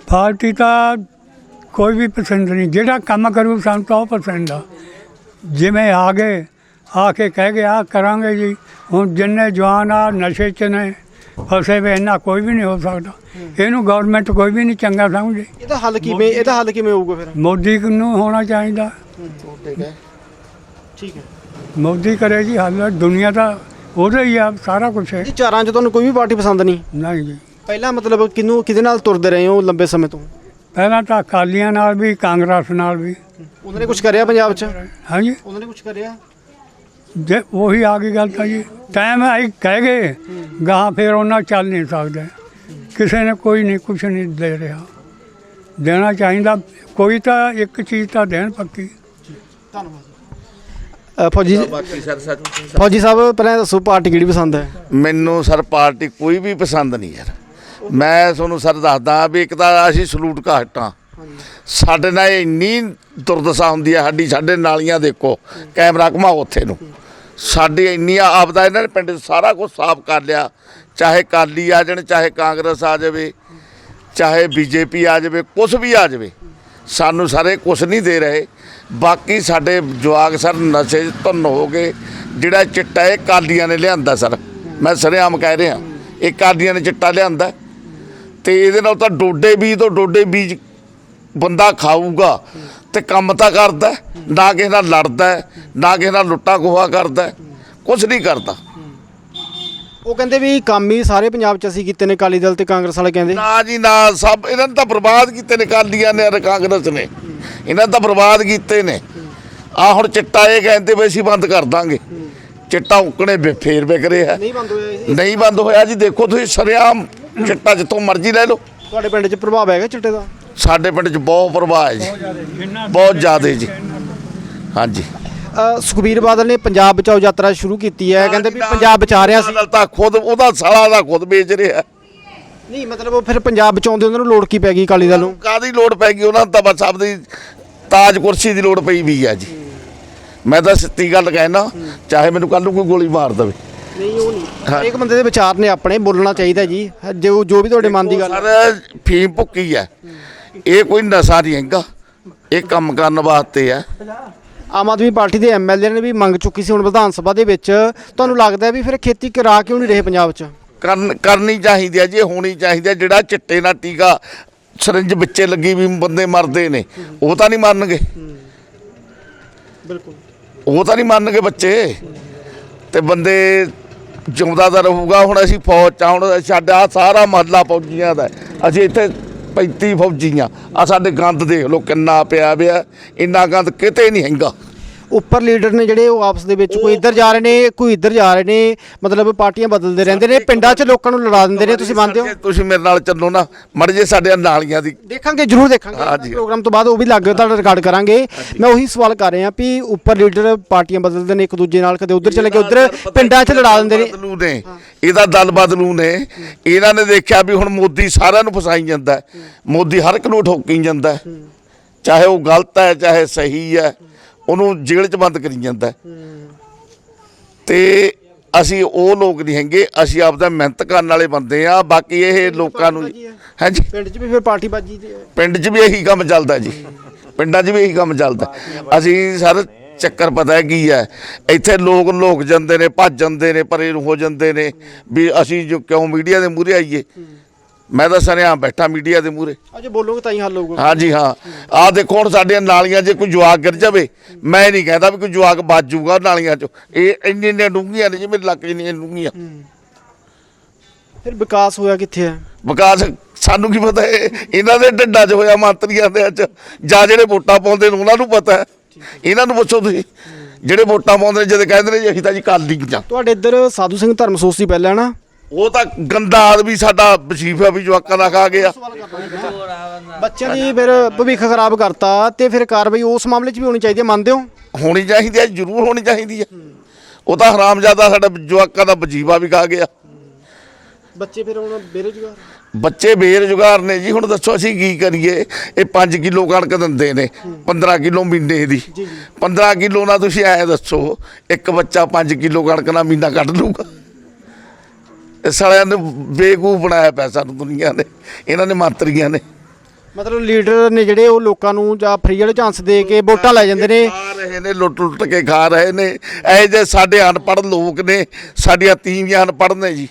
ਪਾਰਟੀ ਤਾਂ ਕੋਈ ਵੀ ਪਸੰਦ ਨਹੀਂ। ਜਿਹੜਾ ਕੰਮ ਕਰੂ ਸਾਨੂੰ ਤਾਂ ਉਹ ਪਸੰਦ ਆ। ਜਿਵੇਂ ਆ ਗਏ ਆ ਕੇ ਕਹਿ ਗਏ ਆ ਕਰਾਂਗੇ ਜੀ। ਹੁਣ ਜਿੰਨੇ ਜਵਾਨ ਆ ਨਸ਼ੇ 'ਚ ਨੇ ਫਸੇ ਵੇ ਇਹਨਾਂ ਕੋਈ ਵੀ ਨਹੀਂ ਹੋ ਸਕਦਾ। ਇਹਨੂੰ ਗਵਰਨਮੈਂਟ ਕੋਈ ਵੀ ਨਹੀਂ ਚੰਗਾ ਸਮਝਦੀ ਇਹਦਾ ਹੱਲ ਕਿਵੇਂ ਇਹਦਾ ਹੱਲ ਕਿਵੇਂ ਹੋਊਗਾ ਫਿਰ? ਮੋਦੀ ਨੂੰ ਹੋਣਾ ਚਾਹੀਦਾ। ਠੀਕ ਹੈ। ਮੋਦੀ ਕਰੇ ਜੀ ਹੱਲ। ਦੁਨੀਆ ਦਾ ਉਹਦਾ ਹੀ ਆ ਸਾਰਾ ਕੁਝ ਹੈ। ਇਹ ਚਾਰਾਂ ਚ ਤੁਹਾਨੂੰ ਕੋਈ ਵੀ ਪਾਰਟੀ ਪਸੰਦ ਨਹੀਂ? ਨਹੀਂ ਜੀ। ਪਹਿਲਾਂ ਮਤਲਬ ਕਿਨੂੰ ਕਿਹਦੇ ਨਾਲ ਤੁਰਦੇ ਰਹੇ ਹੋ ਲੰਬੇ ਸਮੇਂ ਤੋਂ? ਪਹਿਲਾਂ ਤਾਂ ਅਕਾਲੀਆਂ ਨਾਲ ਵੀ ਕਾਂਗਰਸ ਨਾਲ ਵੀ। ਉਹਨਾਂ ਨੇ ਕੁਝ ਕਰਿਆ ਪੰਜਾਬ 'ਚ? ਹਾਂਜੀ। ਉਹਨਾਂ ਨੇ ਕੁਝ ਕਰਿਆ? ਜੇ ਉਹੀ ਆ ਗਈ ਗੱਲ ਤਾਂ ਜੀ ਟਾਈਮ ਆਈ ਕਹਿ ਗਏ। ਗਾਹਾਂ ਫਿਰ ਉਹਨਾਂ ਚੱਲ ਨਹੀਂ ਸਕਦੇ। ਕਿਸੇ ਨੇ ਕੋਈ ਨਹੀਂ ਕੁਛ ਨਹੀਂ ਦੇ ਰਿਹਾ। ਦੇਣਾ ਚਾਹੀਦਾ। ਕੋਈ ਤਾਂ ਇੱਕ ਚੀਜ਼ ਤਾਂ ਦੇਣ ਪੱਕੀ। ਅ, ਫੌਜੀ ਬਾਕੀ ਸਰ ਸਰ। ਫੌਜੀ ਸਾਹਿਬ ਪਹਿਲਾਂ ਦੱਸੋ ਪਾਰਟੀ ਕਿਹੜੀ ਪਸੰਦ ਹੈ? ਮੈਨੂੰ ਸਰ ਪਾਰਟੀ ਕੋਈ ਵੀ ਪਸੰਦ ਨਹੀਂ ਯਾਰ। ਮੈਂ ਤੁਹਾਨੂੰ ਸਰ ਦੱਸਦਾ ਵੀ ਇੱਕ ਤਾਂ ਅਸੀਂ ਸਲੂਟ ਘਾਟਾਂ। ਸਾਡੇ ਨਾਲ ਇੰਨੀ ਦੁਰਦਸ਼ਾ ਹੁੰਦੀ ਹੈ ਸਾਡੀ ਸਾਡੇ ਨਾਲੀਆਂ ਦੇਖੋ ਕੈਮਰਾ ਘੁਮਾਓ ਉੱਥੇ ਨੂੰ। ਸਾਡੀ ਇੰਨੀ ਆਪਦਾ ਇਹਨਾਂ ਨੇ ਪਿੰਡ ਸਾਰਾ ਕੁਝ ਸਾਫ਼ ਕਰ ਲਿਆ ਚਾਹੇ ਕਾਲੀ ਆ ਜਾਣ ਚਾਹੇ ਕਾਂਗਰਸ ਆ ਜਾਵੇ ਚਾਹੇ ਬੀਜੇਪੀ ਆ ਜਾਵੇ ਕੁਝ ਵੀ ਆ ਜਾਵੇ ਸਾਨੂੰ ਸਾਰੇ ਕੁਝ ਨਹੀਂ ਦੇ ਰਹੇ। ਬਾਕੀ ਸਾਡੇ ਜਵਾਕ ਸਰ ਨਸ਼ੇ ਧੁੰਨ ਹੋ ਗਏ ਜਿਹੜਾ ਚਿੱਟਾ ਇਹ ਕਾਲੀਆਂ ਨੇ ਲਿਆਂਦਾ ਸਰ ਮੈਂ ਸਰੇਆਮ ਕਹਿ ਰਿਹਾ। ਇਹ ਕਾਲੀਆਂ ਨੇ ਚਿੱਟਾ ਲਿਆਂਦਾ। ਤੇ ਇਹਦੇ ਨਾਲ ਤਾਂ ਡੋਡੇ ਬੀਜ ਤੋਂ ਡੋਡੇ ਬੀਜ ਬੰਦਾ ਖਾਊਗਾ ਤੇ ਕੰਮ ਤਾਂ ਕਰਦਾ ਨਾ ਕਿਸੇ ਨਾਲ ਲੜਦਾ ਨਾ ਕਿਸੇ ਨਾਲ ਲੁੱਟਾ ਖੋਹਾ ਕਰਦਾ ਕੁਝ ਨਹੀਂ ਕਰਦਾ। ਉਹ ਕਹਿੰਦੇ ਵੀ ਕੰਮ ਹੀ ਸਾਰੇ ਪੰਜਾਬ 'ਚ ਅਸੀਂ ਕੀਤੇ ਨੇ ਅਕਾਲੀ ਦਲ ਤੇ ਕਾਂਗਰਸ ਵਾਲੇ ਕਹਿੰਦੇ। ਨਾ ਜੀ ਨਾ ਸਭ ਇਹਨਾਂ ਨੇ ਤਾਂ ਬਰਬਾਦ ਕੀਤੇ ਨੇ ਕਾਲੀਆਂ ਨੇ ਕਾਂਗਰਸ ਨੇ। ਇਹਨਾਂ ਤਾਂ ਬਰਬਾਦ ਕੀਤੇ ਨੇ। ਆ ਹੁਣ ਚਿੱਟਾ ਇਹ ਕਹਿੰਦੇ ਵੀ ਅਸੀਂ ਬੰਦ ਕਰ ਦਾਂਗੇ। ਚਿੱਟਾ ਉਕਣੇ ਫੇਰ ਵਿਕ ਰਿਹਾ। ਨਹੀਂ ਬੰਦ ਹੋਇਆ ਇਹ। ਨਹੀਂ ਬੰਦ ਹੋਇਆ ਜੀ ਦੇਖੋ ਤੁਸੀਂ ਸ਼ਰੇਆਮ ਚਿੱਟਾ ਜਿੱਥੋਂ ਮਰਜ਼ੀ ਲੈ ਲਓ। ਤੁਹਾਡੇ ਪਿੰਡ 'ਚ ਪ੍ਰਭਾਵ ਹੈਗਾ ਚਿੱਟੇ ਦਾ? ਸਾਡੇ ਪਿੰਡ 'ਚ ਬਹੁਤ ਪ੍ਰਭਾਵ ਹੈ ਜੀ। ਬਹੁਤ ਜ਼ਿਆਦਾ ਜੀ। ਹਾਂਜੀ। ਅ, ਸੁਖਬੀਰ ਬਾਦਲ ਨੇ ਪੰਜਾਬ ਬਚਾਓ ਯਾਤਰਾ ਸ਼ੁਰੂ ਕੀਤੀ ਹੈ। ਕਹਿੰਦੇ ਵੀ ਪੰਜਾਬ ਬਚਾ ਰਿਹਾ ਸੀ। ਬਾਦਲ ਤਾਂ ਖੁਦ ਉਹਦਾ ਸਾਲਾ ਦਾ ਖੁਦ ਵੇਚ ਰਿਹਾ। ਨਹੀਂ ਮਤਲਬ ਉਹ ਫਿਰ ਪੰਜਾਬ ਬਚਾਉਂਦੇ ਉਹਨਾਂ ਨੂੰ ਲੋੜ ਕੀ ਪੈ ਗਈ ਅਕਾਲੀ ਦਲ ਨੂੰ? ਕਾਦੀ ਲੋੜ ਪੈ ਗਈ? ਉਹਨਾਂ ਨੂੰ ਤਾਂ ਬਸ ਆਪਦੀ ਤਾਜ ਕੁਰਸੀ ਦੀ ਲੋੜ ਪਈ ਵੀ ਆ ਜੀ। ਮੈਂ ਤਾਂ ਸਿੱਧੀ ਗੱਲ ਕਹਿਣਾ ਚਾਹੇ ਮੈਨੂੰ ਕੱਲ ਨੂੰ ਕੋਈ ਗੋਲੀ ਮਾਰ ਦੇਵੇ। ਨਹੀਂ ਉਹ ਨਹੀਂ। ਇੱਕ ਬੰਦੇ ਦੇ ਵਿਚਾਰ ਨੇ ਆਪਣੇ ਬੋਲਣਾ ਚਾਹੀਦਾ ਜੀ। ਜੋ ਜੋ ਵੀ ਤੁਹਾਡੇ ਮਨ ਦੀ ਗੱਲ। ਸਰ ਫੀਮ ਭੁੱਕੀ ਹੈ ਇਹ ਕੋਈ ਨਸ਼ਾ ਨਹੀਂ ਹੈਗਾ। ਇਹ ਕੰਮ ਕਰਨ ਵਾਸਤੇ ਹੈ ਆਮ ਆਦਮੀ ਪਾਰਟੀ ਦੇ ਐਮਐਲਏ ਨੇ ਵੀ ਮੰਗ ਚੁੱਕੀ ਸੀ ਹੁਣ ਵਿਧਾਨ ਸਭਾ ਦੇ ਵਿੱਚ। ਤੁਹਾਨੂੰ ਲੱਗਦਾ ਵੀ ਫਿਰ ਖੇਤੀ ਕਰਾ ਕਿਉਂ ਨਹੀਂ ਰਹੇ ਪੰਜਾਬ 'ਚ? ਕਰਨ ਕਰਨੀ ਚਾਹੀਦੀ ਹੈ ਜੀ ਹੋਣੀ ਚਾਹੀਦੀ ਹੈ ਜਿਹੜਾ ਚਿੱਟੇ ਨਾਲ ਟੀਕਾ ਸਰਿੰਜ ਵਿੱਚੇ ਲੱਗੀ ਵੀ ਬੰਦੇ ਮਰਦੇ ਨੇ ਉਹ ਤਾਂ ਨਹੀਂ ਮਰਨਗੇ ਬਿਲਕੁਲ। ਉਹ ਤਾਂ ਨਹੀਂ ਮੰਨਣਗੇ ਬੱਚੇ। ਤੇ ਬੰਦੇ ਜਿਉਂਦਾ ਤਾਂ ਰਹੂਗਾ, ਹੁਣ ਅਸੀਂ ਫੌਜ ਚ ਹੁਣ ਸਾਡਾ ਸਾਰਾ ਮਹੱਲਾ ਫੌਜੀਆਂ ਦਾ ਅਸੀਂ ਇੱਥੇ 35 ਫੌਜੀਆਂ। ਆ ਸਾਡੇ ਗੰਦ ਦੇਖ ਲਓ, ਕਿੰਨਾ ਪਿਆ ਪਿਆ ਇੰਨਾ ਗੰਦ ਕਿਤੇ ਨਹੀਂ ਹੈਗਾ। ਉੱਪਰ ਲੀਡਰ ਨੇ ਜਿਹੜੇ ਉਹ ਆਪਸ ਦੇ ਵਿੱਚ ਕੋਈ ਇੱਧਰ ਜਾ ਰਹੇ ਨੇ ਕੋਈ ਇੱਧਰ ਜਾ ਰਹੇ ਨੇ ਮਤਲਬ ਪਾਰਟੀਆਂ ਬਦਲਦੇ ਰਹਿੰਦੇ ਨੇ ਪਿੰਡਾਂ 'ਚ ਲੋਕਾਂ ਨੂੰ ਲੜਾ ਦਿੰਦੇ ਨੇ ਤੁਸੀਂ ਮੰਨਦੇ ਹੋ? ਤੁਸੀਂ ਮੇਰੇ ਨਾਲ ਚੱਲੋ ਨਾ ਮੜ ਜੇ ਸਾਡੇ ਨਾਲੀਆਂ ਦੀ। ਦੇਖਾਂਗੇ ਜਰੂਰ ਦੇਖਾਂਗੇ। ਪ੍ਰੋਗਰਾਮ ਤੋਂ ਬਾਅਦ ਉਹ ਵੀ ਲੱਗ ਤੁਹਾਡਾ ਰਿਕਾਰਡ ਕਰਾਂਗੇ। ਮੈਂ ਉਹੀ ਸਵਾਲ ਕਰ ਰਿਹਾ ਵੀ ਉੱਪਰ ਲੀਡਰ ਪਾਰਟੀਆਂ ਬਦਲਦੇ ਨੇ ਇੱਕ ਦੂਜੇ ਨਾਲ ਕਦੇ ਉੱਧਰ ਚਲੇ ਗਏ ਉੱਧਰ ਪਿੰਡਾਂ 'ਚ ਲੜਾ ਦਿੰਦੇ ਨੇ। ਬਦਲੂ ਨੇ ਇਹਦਾ ਦਲ ਬਦਲੂ ਨੇ ਇਹਨਾਂ ਨੇ ਦੇਖਿਆ ਵੀ ਹੁਣ ਮੋਦੀ ਸਾਰਿਆਂ ਨੂੰ ਫਸਾਈ ਜਾਂਦਾ। ਮੋਦੀ ਹਰ ਇੱਕ ਨੂੰ ਠੋਕੀ ਜਾਂਦਾ। ਚਾਹੇ ਉਹ ਗਲਤ ਹੈ ਚਾਹੇ ਸਹੀ ਹੈ। ਉਹਨੂੰ ਜੇਲ੍ਹ 'ਚ ਬੰਦ ਕਰੀ ਜਾਂਦਾ। ਤੇ ਅਸੀਂ ਉਹ ਲੋਕ ਨਹੀਂ ਹੈਗੇ ਅਸੀਂ ਆਪਦਾ ਮਿਹਨਤ ਕਰਨ ਵਾਲੇ ਬੰਦੇ ਆ ਬਾਕੀ ਇਹ ਲੋਕਾਂ ਨੂੰ ਹਾਂਜੀ। ਪਿੰਡ 'ਚ ਵੀ ਫਿਰ ਪਾਰਟੀ ਬਾਜੀ ਪਿੰਡ 'ਚ ਵੀ ਇਹੀ ਕੰਮ ਚੱਲਦਾ ਜੀ। ਪਿੰਡਾਂ 'ਚ ਵੀ ਇਹੀ ਕੰਮ ਚੱਲਦਾ। ਅਸੀਂ ਸਰ ਚੱਕਰ ਪਤਾ ਕੀ ਹੈ ਇੱਥੇ ਲੋਕ ਲੋਕ ਜਾਂਦੇ ਨੇ ਭੱਜ ਜਾਂਦੇ ਨੇ ਪਰੇ ਨੂੰ ਹੋ ਜਾਂਦੇ ਨੇ ਵੀ ਅਸੀਂ ਜੋ ਕਿਉਂ ਮੀਡੀਆ ਦੇ ਮੂਹਰੇ ਆਈਏ? ਮੈਂ ਤਾਂ ਸਰਿਆਂ ਬੈਠਾ ਮੀਡੀਆ ਦੇ ਮੂਹਰੇ। ਅਜੇ ਬੋਲੋਗੇ ਤਾਂ ਹੀ ਹੱਲ ਹੋਊਗਾ। ਹਾਂਜੀ ਹਾਂ। ਆਹ ਦੇਖੋ ਹੁਣ ਸਾਡੀਆਂ ਨਾਲੀਆਂ 'ਚ ਕੋਈ ਜਵਾਕ ਗਿਰ ਜਾਵੇ ਮੈਂ ਨਹੀਂ ਕਹਿੰਦਾ ਵੀ ਕੋਈ ਜਵਾਕ ਬਚ ਜਾਊਗਾ ਨਾਲੀਆਂ 'ਚ। ਇਹ ਇੰਨੇ ਇੰਨੇ ਡੂੰਘੀਆਂ ਨੇ ਜਿਵੇਂ ਲੱਕ ਜਿੰਨੀਆਂ ਡੂੰਘੀਆਂ। ਫਿਰ ਵਿਕਾਸ ਹੋਇਆ ਕਿੱਥੇ ਹੈ? ਵਿਕਾਸ ਸਾਨੂੰ ਕੀ ਪਤਾ ਹੈ ਇਹਨਾਂ ਦੇ ਢਿੱਡਾਂ 'ਚ ਹੋਇਆ ਮੰਤਰੀਆਂ ਦੇ ਵਿੱਚ। ਜਾਂ ਜਿਹੜੇ ਵੋਟਾਂ ਪਾਉਂਦੇ ਨੇ ਉਹਨਾਂ ਨੂੰ ਪਤਾ ਹੈ। ਇਹਨਾਂ ਨੂੰ ਪੁੱਛੋ ਤੁਸੀਂ। ਜਿਹੜੇ ਵੋਟਾਂ ਪਾਉਂਦੇ ਨੇ ਜਦੋਂ ਕਹਿੰਦੇ ਨੇ ਜੀ ਅਸੀਂ ਤਾਂ ਜੀ ਕਾਲੀ ਜਾਂ ਤੁਹਾਡੇ ਇੱਧਰ ਸਾਧੂ ਸਿੰਘ ਧਰਮਸੋਤ ਸੀ ਪਹਿਲਾਂ ਨਾ? ਉਹ ਤਾਂ ਗੰਦਾ ਆਦਮੀ ਸਾਡਾ ਵਸੀਫਾ ਵੀ ਜਵਾਕਾਂ ਦਾ ਖਾ ਗਿਆ। ਬੱਚਿਆਂ ਦੀ ਫਿਰ ਭਵਿੱਖ ਖਰਾਬ ਕਰਤਾ ਤੇ ਫਿਰ ਕਾਰਵਾਈ ਉਸ ਮਾਮਲੇ 'ਚ ਵੀ ਹੋਣੀ ਚਾਹੀਦੀ ਹੈ ਮੰਨਦੇ ਹੋ? ਹੋਣੀ ਚਾਹੀਦੀ ਹੈ ਜ਼ਰੂਰ ਹੋਣੀ ਚਾਹੀਦੀ ਹੈ। ਉਹ ਤਾਂ ਹਰਾਮਜ਼ਾਦਾ ਸਾਡਾ ਜਵਾਕਾਂ ਦਾ ਵਜੀਫਾ ਵੀ ਖਾ ਗਿਆ। ਬੱਚੇ ਫਿਰ ਹੁਣ ਬੇਰੁਜ਼ਗਾਰ? ਬੱਚੇ ਬੇਰੁਜ਼ਗਾਰ ਨੇ ਜੀ ਹੁਣ ਦੱਸੋ ਅਸੀਂ ਕੀ ਕਰੀਏ? ਇਹ 5 ਕਿਲੋ ਕਣਕ ਦਿੰਦੇ ਨੇ 15 ਕਿਲੋ ਮਹੀਨੇ ਦੀ। 15 ਕਿਲੋ ਨਾਲ ਤੁਸੀਂ ਐ ਦੱਸੋ ਇੱਕ ਬੱਚਾ 5 ਕਿਲੋ ਕਣਕ ਨਾਲ ਮਹੀਨਾ ਕੱਢ ਲੂਗਾ ਇਹ ਸਾਲਿਆਂ ਨੇ ਬੇਗੂ ਬਣਾਇਆ ਪਿਆ ਸਾਨੂੰ ਦੁਨੀਆ ਨੇ। ਇਹਨਾਂ ਨੇ ਮੰਤਰੀਆਂ ਨੇ। ਮਤਲਬ ਲੀਡਰ ਨੇ ਜਿਹੜੇ ਉਹ ਲੋਕਾਂ ਨੂੰ ਜਾਂ ਫਰੀ ਵਾਲੇ ਚਾਂਸ ਦੇ ਕੇ ਵੋਟਾਂ ਲੈ ਜਾਂਦੇ ਨੇ। ਖਾ ਰਹੇ ਨੇ ਲੁੱਟ ਲੁੱਟ ਕੇ ਖਾ ਰਹੇ ਨੇ। ਇਹ ਜੇ ਸਾਡੇ ਅਨਪੜ੍ਹ ਲੋਕ ਨੇ ਸਾਡੀਆਂ ਤੀਵੀਆਂ ਅਨਪੜ੍ਹ ਨੇ ਜੀ।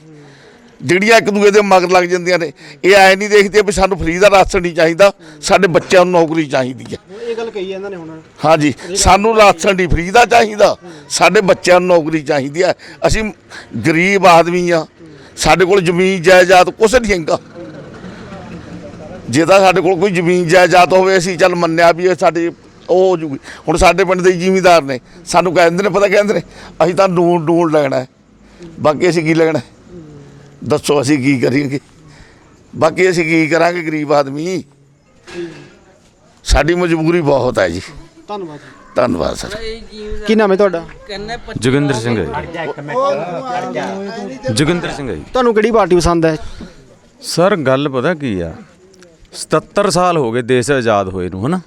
ਜਿਹੜੀਆਂ ਇੱਕ ਦੂਏ ਦੇ ਮਗਰ ਲੱਗ ਜਾਂਦੀਆਂ ਨੇ। ਇਹ ਐ ਨਹੀਂ ਦੇਖਦੇ ਵੀ ਸਾਨੂੰ ਫਰੀ ਦਾ ਰਾਸ਼ਨ ਨਹੀਂ ਚਾਹੀਦਾ। ਸਾਡੇ ਬੱਚਿਆਂ ਨੂੰ ਨੌਕਰੀ ਚਾਹੀਦੀ ਹੈ। ਇਹ ਗੱਲ ਕਹੀ ਇਹਨਾਂ ਨੇ ਹੁਣ। ਹਾਂਜੀ ਸਾਨੂੰ ਰਾਸ਼ਨ ਨਹੀਂ ਫਰੀ ਦਾ ਚਾਹੀਦਾ। ਸਾਡੇ ਬੱਚਿਆਂ ਨੂੰ ਨੌਕਰੀ ਚਾਹੀਦੀ ਹੈ। ਅਸੀਂ ਗਰੀਬ ਆਦਮੀ ਆ ਸਾਡੇ ਕੋਲ ਜ਼ਮੀਨ ਜਾਇਦਾਦ ਕੁਛ ਨਹੀਂ ਹੈਗਾ। ਜੇ ਤਾਂ ਸਾਡੇ ਕੋਲ ਕੋਈ ਜ਼ਮੀਨ ਜਾਇਦਾਦ ਹੋਵੇ, ਅਸੀਂ ਚੱਲ ਮੰਨਿਆ ਵੀ ਇਹ ਸਾਡੇ ਉਹ ਹੋ ਜੂਗੀ। ਹੁਣ ਸਾਡੇ ਪਿੰਡ ਦੇ ਜ਼ਿਮੀਂਦਾਰ ਨੇ। ਸਾਨੂੰ ਕਹਿੰਦੇ ਨੇ, ਪਤਾ ਕਹਿੰਦੇ ਨੇ, ਅਸੀਂ ਤਾਂ ਨੂਨ ਨੂਨ ਲੈਣਾ ਬਾਕੀ ਅਸੀਂ ਕੀ ਲੈਣਾ ਦੱਸੋ ਅਸੀਂ ਕੀ ਕਰੀਏ? ਬਾਕੀ ਅਸੀਂ ਕੀ ਕਰਾਂਗੇ, ਗਰੀਬ ਆਦਮੀ? ਸਾਡੀ ਮਜਬੂਰੀ ਬਹੁਤ ਹੈ ਜੀ। ਧੰਨਵਾਦ ਧੰਨਵਾਦ ਸਰ। ਕੀ ਨਾਮ ਹੈ ਤੁਹਾਡਾ? ਜੋਗਿੰਦਰ ਸਿੰਘ ਹੈ ਜੀ। ਜੋਗਿੰਦਰ ਸਿੰਘ ਹੈ ਜੀ। ਤੁਹਾਨੂੰ ਕਿਹੜੀ ਪਾਰਟੀ ਪਸੰਦ ਹੈ? ਸਰ ਗੱਲ ਪਤਾ ਕੀ ਆ? 77 ਸਾਲ ਹੋ ਗਏ ਦੇਸ਼ ਆਜ਼ਾਦ ਹੋਏ ਨੂੰ ਹਨਾ?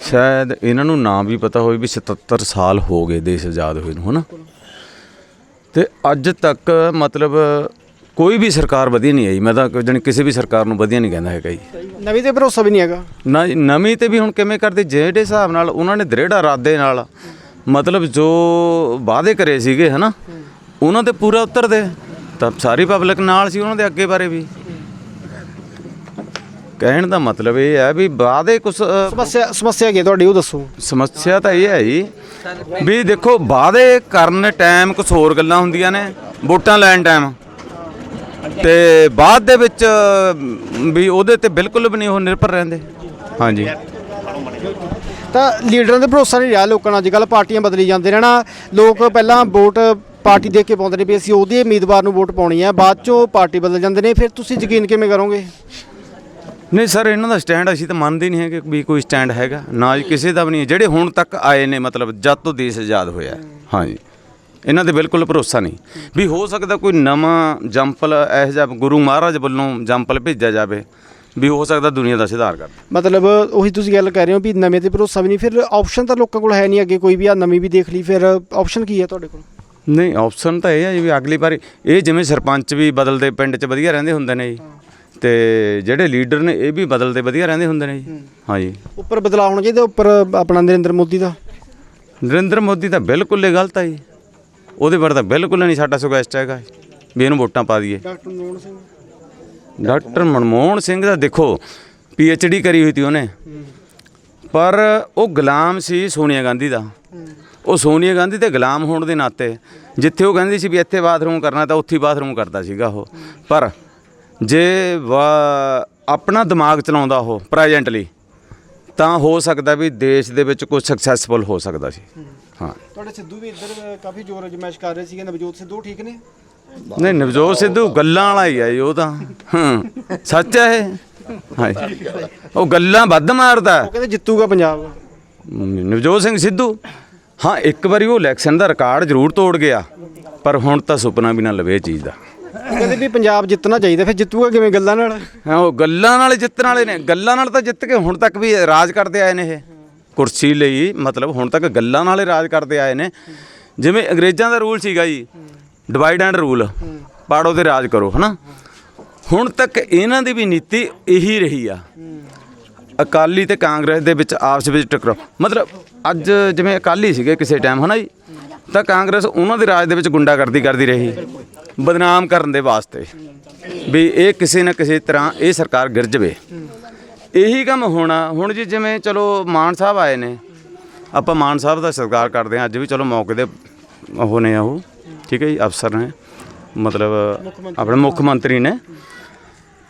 ਸ਼ਾਇਦ ਇਹਨਾਂ ਨੂੰ ਨਾਂ ਵੀ ਪਤਾ ਹੋਵੇ ਵੀ 77 ਸਾਲ ਹੋ ਗਏ ਦੇਸ਼ ਆਜ਼ਾਦ ਹੋਏ ਨੂੰ ਹਨਾ? ਤੇ ਅੱਜ ਤੱਕ ਮਤਲਬ ਕੋਈ ਵੀ ਸਰਕਾਰ ਵਧੀਆ ਨਹੀਂ ਆਈ। ਮੈਂ ਤਾਂ ਜਾਣੀ ਕਿਸੇ ਵੀ ਸਰਕਾਰ ਨੂੰ ਵਧੀਆ ਨਹੀਂ ਕਹਿੰਦਾ ਹੈਗਾ ਜੀ। ਨਵੀਂ ਤੇ ਭਰੋਸਾ ਵੀ ਨਹੀਂ ਹੈਗਾ। ਨਾ ਨਵੀਂ ਤੇ ਵੀ ਹੁਣ ਕਿਵੇਂ ਕਰਦੇ? ਜਿਹੜੇ ਹਿਸਾਬ ਨਾਲ ਉਹਨਾਂ ਨੇ ਦ੍ਰਿੜ ਇਰਾਦੇ ਨਾਲ ਮਤਲਬ ਜੋ ਵਾਅਦੇ ਕਰੇ ਸੀਗੇ ਹਨਾ ਉਹਨਾਂ ਤੇ ਪੂਰਾ ਉਤਰਦੇ ਤਾਂ ਸਾਰੀ ਪਬਲਿਕ ਨਾਲ ਸੀ ਉਹਨਾਂ ਦੇ ਅੱਗੇ ਬਾਰੇ ਵੀ। ਕਹਿਣ ਦਾ ਮਤਲਬ ਇਹ ਹੈ ਵੀ ਵਾਅਦੇ ਕੁਛ ਅ, ਸਮੱਸਿਆ ਸਮੱਸਿਆ ਕੀ ਤੁਹਾਡੀ ਉਹ ਦੱਸੋ। ਸਮੱਸਿਆ ਤਾਂ ਇਹ ਹੈ ਜੀ ਵੀ ਦੇਖੋ ਵਾਅਦੇ ਕਰਨ ਟਾਈਮ ਕੁਛ ਹੋਰ ਗੱਲਾਂ ਹੁੰਦੀਆਂ ਨੇ ਵੋਟਾਂ ਲੈਣ ਟਾਈਮ। ਤੇ ਬਾਅਦ ਦੇ ਵਿੱਚ ਵੀ ਉਹਦੇ ਤੇ ਬਿਲਕੁਲ ਵੀ ਨਹੀਂ ਉਹ ਨਿਰਭਰ ਰਹਿੰਦੇ। ਹਾਂਜੀ। ਤਾਂ ਲੀਡਰਾਂ ਤੇ ਭਰੋਸਾ ਨਹੀਂ ਰਿਹਾ ਲੋਕਾਂ ਨੂੰ ਅੱਜ ਕੱਲ ਪਾਰਟੀਆਂ ਬਦਲੀ ਜਾਂਦੇ ਨਾ ਲੋਕ ਪਹਿਲਾਂ ਵੋਟ ਪਾਰਟੀ ਦੇਖ ਕੇ ਪਾਉਂਦੇ ਨੇ ਵੀ ਅਸੀਂ ਉਹਦੇ ਉਮੀਦਵਾਰ ਨੂੰ ਵੋਟ ਪਾਉਣੀ ਹੈ ਬਾਅਦ ਚੋਂ ਪਾਰਟੀ ਬਦਲ ਜਾਂਦੇ ਨੇ। ਫਿਰ ਤੁਸੀਂ ਯਕੀਨ ਕਿਵੇਂ ਕਰੋਗੇ? ਨਹੀਂ ਸਰ ਇਹਨਾਂ ਦਾ ਸਟੈਂਡ ਅਸੀਂ ਤਾਂ ਮੰਨਦੇ ਨਹੀਂ ਹੈਗੇ ਵੀ ਕੋਈ ਸਟੈਂਡ ਹੈਗਾ ਨਾ ਕਿਸੇ ਦਾ ਵੀ ਨਹੀਂ। ਜਿਹੜੇ ਹੁਣ ਤੱਕ ਆਏ ਨੇ ਮਤਲਬ ਜਦ ਤੋਂ ਦੇਸ਼ ਆਜ਼ਾਦ ਹੋਇਆ। ਹਾਂਜੀ। ਇਹਨਾਂ ਤੇ ਬਿਲਕੁਲ ਭਰੋਸਾ ਨਹੀਂ। ਵੀ ਹੋ ਸਕਦਾ ਕੋਈ ਨਵਾਂ ਜੰਪਲ ਇਹੋ ਜਿਹਾ ਗੁਰੂ ਮਹਾਰਾਜ ਵੱਲੋਂ ਜੰਪਲ ਭੇਜਿਆ ਜਾਵੇ ਵੀ ਹੋ ਸਕਦਾ ਦੁਨੀਆ ਦਾ ਸੁਧਾਰ ਕਰ। ਮਤਲਬ ਉਹੀ ਤੁਸੀਂ ਗੱਲ ਕਰ ਰਹੇ ਹੋ ਵੀ ਨਵੇਂ ਤੇ ਭਰੋਸਾ ਵੀ ਨਹੀਂ ਫਿਰ ਆਪਸ਼ਨ ਤਾਂ ਲੋਕਾਂ ਕੋਲ ਹੈ ਨਹੀਂ ਅੱਗੇ ਕੋਈ ਵੀ ਆ ਨਵੀਂ ਵੀ ਦੇਖ ਲਈ ਫਿਰ ਆਪਸ਼ਨ ਕੀ ਹੈ ਤੁਹਾਡੇ ਕੋਲ? ਨਹੀਂ ਆਪਸ਼ਨ ਤਾਂ ਇਹ ਹੈ ਜੀ ਵੀ ਅਗਲੀ ਵਾਰੀ ਇਹ ਜਿਵੇਂ ਸਰਪੰਚ ਵੀ ਬਦਲਦੇ ਪਿੰਡ 'ਚ ਵਧੀਆ ਰਹਿੰਦੇ ਹੁੰਦੇ ਨੇ ਜੀ। ਤੇ ਜਿਹੜੇ ਲੀਡਰ ਨੇ ਇਹ ਵੀ ਬਦਲਦੇ ਵਧੀਆ ਰਹਿੰਦੇ ਹੁੰਦੇ ਨੇ ਜੀ। ਹਾਂਜੀ ਉੱਪਰ ਬਦਲਾਅ ਹੋਣਾ ਚਾਹੀਦਾ ਉੱਪਰ ਆਪਣਾ ਨਰਿੰਦਰ ਮੋਦੀ ਦਾ? ਨਰਿੰਦਰ ਮੋਦੀ ਤਾਂ ਬਿਲਕੁਲ ਹੀ ਗਲਤ ਹੈ ਜੀ। ਉਹਦੇ ਬਾਰੇ ਤਾਂ ਬਿਲਕੁਲ ਨਹੀਂ ਸਾਡਾ ਸੁਗੈਸਟ ਹੈਗਾ। ਵੀ ਇਹਨੂੰ ਵੋਟਾਂ ਪਾ ਦਈਏ। ਡਾਕਟਰ ਮਨਮੋਹਨ ਸਿੰਘ। ਡਾਕਟਰ ਮਨਮੋਹਨ ਸਿੰਘ ਦਾ ਦੇਖੋ ਪੀ ਐਚ ਡੀ ਕਰੀ ਹੋਈ ਤੀ ਉਹਨੇ। ਪਰ ਉਹ ਗੁਲਾਮ ਸੀ ਸੋਨੀਆ ਗਾਂਧੀ ਦਾ। ਉਹ ਸੋਨੀਆ ਗਾਂਧੀ ਤੇ ਗੁਲਾਮ ਹੋਣ ਦੇ ਨਾਤੇ ਜਿੱਥੇ ਉਹ ਕਹਿੰਦੀ ਸੀ ਵੀ ਇੱਥੇ ਬਾਥਰੂਮ ਕਰਨਾ ਤਾਂ ਉੱਥੇ ਬਾਥਰੂਮ ਕਰਦਾ ਸੀਗਾ ਉਹ। ਪਰ ਜੇ ਆਪਣਾ ਦਿਮਾਗ ਚਲਾਉਂਦਾ ਉਹ ਪ੍ਰੈਜੈਂਟਲੀ ਤਾਂ ਹੋ ਸਕਦਾ ਵੀ ਦੇਸ਼ ਦੇ ਵਿੱਚ ਕੁਝ ਸਕਸੈਸਫੁਲ ਹੋ ਸਕਦਾ ਸੀ। ਹਾਂ। ਤੁਹਾਡੇ ਸਿੱਧੂ ਵੀ ਇੱਧਰ ਕਾਫੀ ਜ਼ੋਰ ਅਜਮਾਇਸ਼ ਕਰ ਰਹੇ ਸੀਗੇ ਨਵਜੋਤ ਸਿੱਧੂ ਠੀਕ ਨੇ? ਨਹੀਂ ਨਵਜੋਤ ਸਿੱਧੂ ਗੱਲਾਂ ਵਾਲਾ ਹੀ ਆ ਜੀ ਉਹ ਤਾਂ। ਹਾਂ ਸੱਚ ਹੈ ਇਹ। ਉਹ ਗੱਲਾਂ ਵੱਧ ਮਾਰਦਾ। ਉਹ ਕਹਿੰਦੇ ਜਿੱਤੂਗਾ ਪੰਜਾਬ। ਨਵਜੋਤ ਸਿੰਘ ਸਿੱਧੂ? ਹਾਂ ਇੱਕ ਵਾਰੀ ਉਹ ਇਲੈਕਸ਼ਨ ਦਾ ਰਿਕਾਰਡ ਜ਼ਰੂਰ ਤੋੜ ਗਿਆ ਪਰ ਹੁਣ ਤਾਂ ਸੁਪਨਾ ਵੀ ਨਾ ਲਵੇ ਇਹ ਚੀਜ਼ ਦਾ। ਕਹਿੰਦੇ ਵੀ ਪੰਜਾਬ ਜਿੱਤਣਾ ਚਾਹੀਦਾ ਫਿਰ ਜਿੱਤੂਗਾ ਕਿਵੇਂ ਗੱਲਾਂ ਨਾਲ? ਹਾਂ ਉਹ ਗੱਲਾਂ ਨਾਲ ਜਿੱਤਣ ਵਾਲੇ ਨੇ ਗੱਲਾਂ ਨਾਲ ਤਾਂ ਜਿੱਤ ਕੇ ਹੁਣ ਤੱਕ ਵੀ ਰਾਜ ਕਰਦੇ ਆਏ ਨੇ ਇਹ। ਕੁਰਸੀ ਲਈ, ਮਤਲਬ ਹੁਣ ਤੱਕ ਗੱਲਾਂ ਨਾਲੇ ਰਾਜ ਕਰਦੇ ਆਏ ਨੇ। ਜਿਵੇਂ ਅੰਗਰੇਜ਼ਾਂ ਦਾ ਰੂਲ ਸੀਗਾ ਜੀ ਡਿਵਾਈਡ ਐਂਡ ਰੂਲ ਪਾੜੋ ਤੇ ਰਾਜ ਕਰੋ, ਹਨਾ? ਹੁਣ ਤੱਕ ਇਹਨਾਂ ਦੀ ਵੀ ਨੀਤੀ ਇਹੀ ਰਹੀ ਆ। ਅਕਾਲੀ ਤੇ ਕਾਂਗਰਸ ਦੇ ਵਿੱਚ ਆਪਸ ਵਿੱਚ ਟਕਰਾਓ ਮਤਲਬ ਅੱਜ ਜਿਵੇਂ ਅਕਾਲੀ ਸੀਗੇ ਕਿਸੇ ਟਾਈਮ ਹਨਾ ਜੀ? ਤਾਂ ਕਾਂਗਰਸ ਉਹਨਾਂ ਦੇ ਰਾਜ ਦੇ ਵਿੱਚ ਗੁੰਡਾਗਰਦੀ ਕਰਦੀ ਰਹੀ, ਬਦਨਾਮ ਕਰਨ ਦੇ ਵਾਸਤੇ। ਵੀ ਇਹ ਕਿਸੇ ਨਾ ਕਿਸੇ ਤਰ੍ਹਾਂ ਇਹ ਸਰਕਾਰ ਗਿਰ ਜਵੇ। ਇਹੀ ਕੰਮ ਹੋਣਾ। ਹੁਣ ਜੀ ਜਿਵੇਂ ਚਲੋ ਮਾਨ ਸਾਹਿਬ ਆਏ ਨੇ, ਆਪਾਂ ਮਾਨ ਸਾਹਿਬ ਦਾ ਸਤਿਕਾਰ ਕਰਦੇ ਹਾਂ। ਅੱਜ ਵੀ ਚਲੋ ਮੌਕੇ ਦੇ ਉਹ ਨੇ ਉਹ, ਠੀਕ ਹੈ ਜੀ, ਅਫਸਰ ਨੇ, ਮਤਲਬ ਆਪਣੇ ਮੁੱਖ ਮੰਤਰੀ ਨੇ।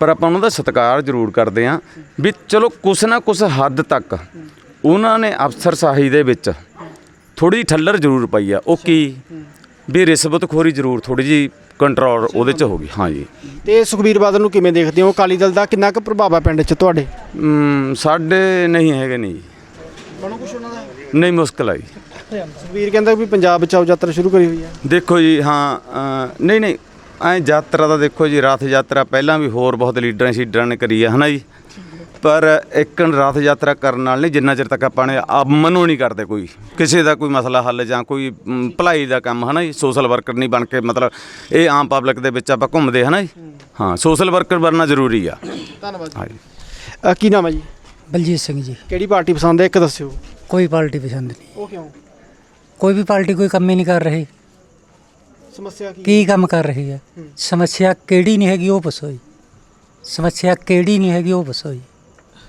ਪਰ ਆਪਾਂ ਉਹਨਾਂ ਦਾ ਸਤਿਕਾਰ ਜ਼ਰੂਰ ਕਰਦੇ ਹਾਂ ਵੀ ਚਲੋ ਕੁਛ ਨਾ ਕੁਛ ਹੱਦ ਤੱਕ ਉਹਨਾਂ ਨੇ ਅਫਸਰਸ਼ਾਹੀ ਦੇ ਵਿੱਚ ਥੋੜੀ ਠੱਲਰ ਜ਼ਰੂਰ ਪਾਈ ਆ। ਉਹ ਕੀ? ਵੀ ਰਿਸ਼ਵਤਖੋਰੀ ਜ਼ਰੂਰ ਥੋੜੀ ਜੀ ਕੰਟਰੋਲ ਉਹਦੇ ਚ ਹੋ ਗਈ ਹਾਂ ਜੀ। ਤੇ ਸੁਖਬੀਰ ਬਾਦਲ ਨੂੰ ਕਿਵੇਂ ਦੇਖਦੇ ਹੋ? ਅਕਾਲੀ ਦਲ ਦਾ ਕਿੰਨਾ ਕੁ ਪ੍ਰਭਾਵ ਹੈ ਪਿੰਡ 'ਚ ਤੁਹਾਡੇ? ਅਮ, ਸਾਡੇ ਨਹੀਂ ਹੈਗੇ ਨਹੀਂ। ਜੀ। ਬਣੋ ਕੁਛ ਉਹਨਾਂ ਦਾ? ਨਹੀਂ ਮੁਸ਼ਕਲ ਆਈ ਸੁਖਬੀਰ ਕਹਿੰਦਾ ਵੀ ਪੰਜਾਬ ਬਚਾਓ ਯਾਤਰਾ ਸ਼ੁਰੂ ਕਰੀ ਹੋਈ ਹੈ ਦੇਖੋ ਜੀ ਹਾਂ ਅ, ਨਹੀਂ ਨਹੀਂ ਐ ਯਾਤਰਾ ਦਾ ਦੇਖੋ ਜੀ ਰਥ ਯਾਤਰਾ ਪਹਿਲਾਂ ਵੀ ਹੋਰ ਬਹੁਤ ਲੀਡਰਾਂ ਸ਼ੀਡਰਾਂ ਨੇ ਕਰੀ ਆ ਹਨਾ ਜੀ? ਪਰ ਇੱਕ ਰਥ ਯਾਤਰਾ ਕਰਨ ਨਾਲ ਨਹੀਂ ਜਿੰਨਾ ਚਿਰ ਤੱਕ ਆਪਾਂ ਨੇ ਅਮਨ ਨੂੰ ਨਹੀਂ ਕਰਦੇ ਕੋਈ। ਕਿਸੇ ਦਾ ਕੋਈ ਮਸਲਾ ਹੱਲ ਜਾਂ ਕੋਈ ਮ, ਭਲਾਈ ਦਾ ਕੰਮ ਹਨਾ ਜੀ? ਸੋਸ਼ਲ ਵਰਕਰ ਨਹੀਂ ਬਣ ਕੇ ਮਤਲਬ ਇਹ ਆਮ ਪਬਲਿਕ ਦੇ ਵਿੱਚ ਆਪਾਂ ਘੁੰਮਦੇ ਹਨਾ ਜੀ? ਹਾਂ ਸੋਸ਼ਲ ਵਰਕਰ ਬਣਨਾ ਜ਼ਰੂਰੀ ਆ। ਧੰਨਵਾਦ ਜੀ। ਅ, ਕੀ ਨਾਮ ਹੈ ਜੀ? ਬਲਜੀਤ ਸਿੰਘ ਜੀ। ਕਿਹੜੀ ਪਾਰਟੀ ਪਸੰਦ ਹੈ? ਇੱਕ ਦੱਸਿਓ। ਕੋਈ ਪਾਰਟੀ ਪਸੰਦ ਨਹੀਂ। ਉਹ ਕਿਉਂ? ਕੋਈ ਵੀ ਪਾਰਟੀ ਕੋਈ ਕੰਮ ਹੀ ਨਹੀਂ ਕਰ ਰਹੀ। ਸਮੱਸਿਆ ਕੀ ਕੀ ਕੰਮ ਕਰ ਰਹੀ ਹੈ। ਸਮੱਸਿਆ ਕਿਹੜੀ ਨਹੀਂ ਹੈਗੀ ਉਹ ਪੁੱਛੋ ਜੀ। ਸਮੱਸਿਆ ਕਿਹੜੀ ਨਹੀਂ ਹੈਗੀ ਉਹ ਪੁੱਛੋ ਜੀ।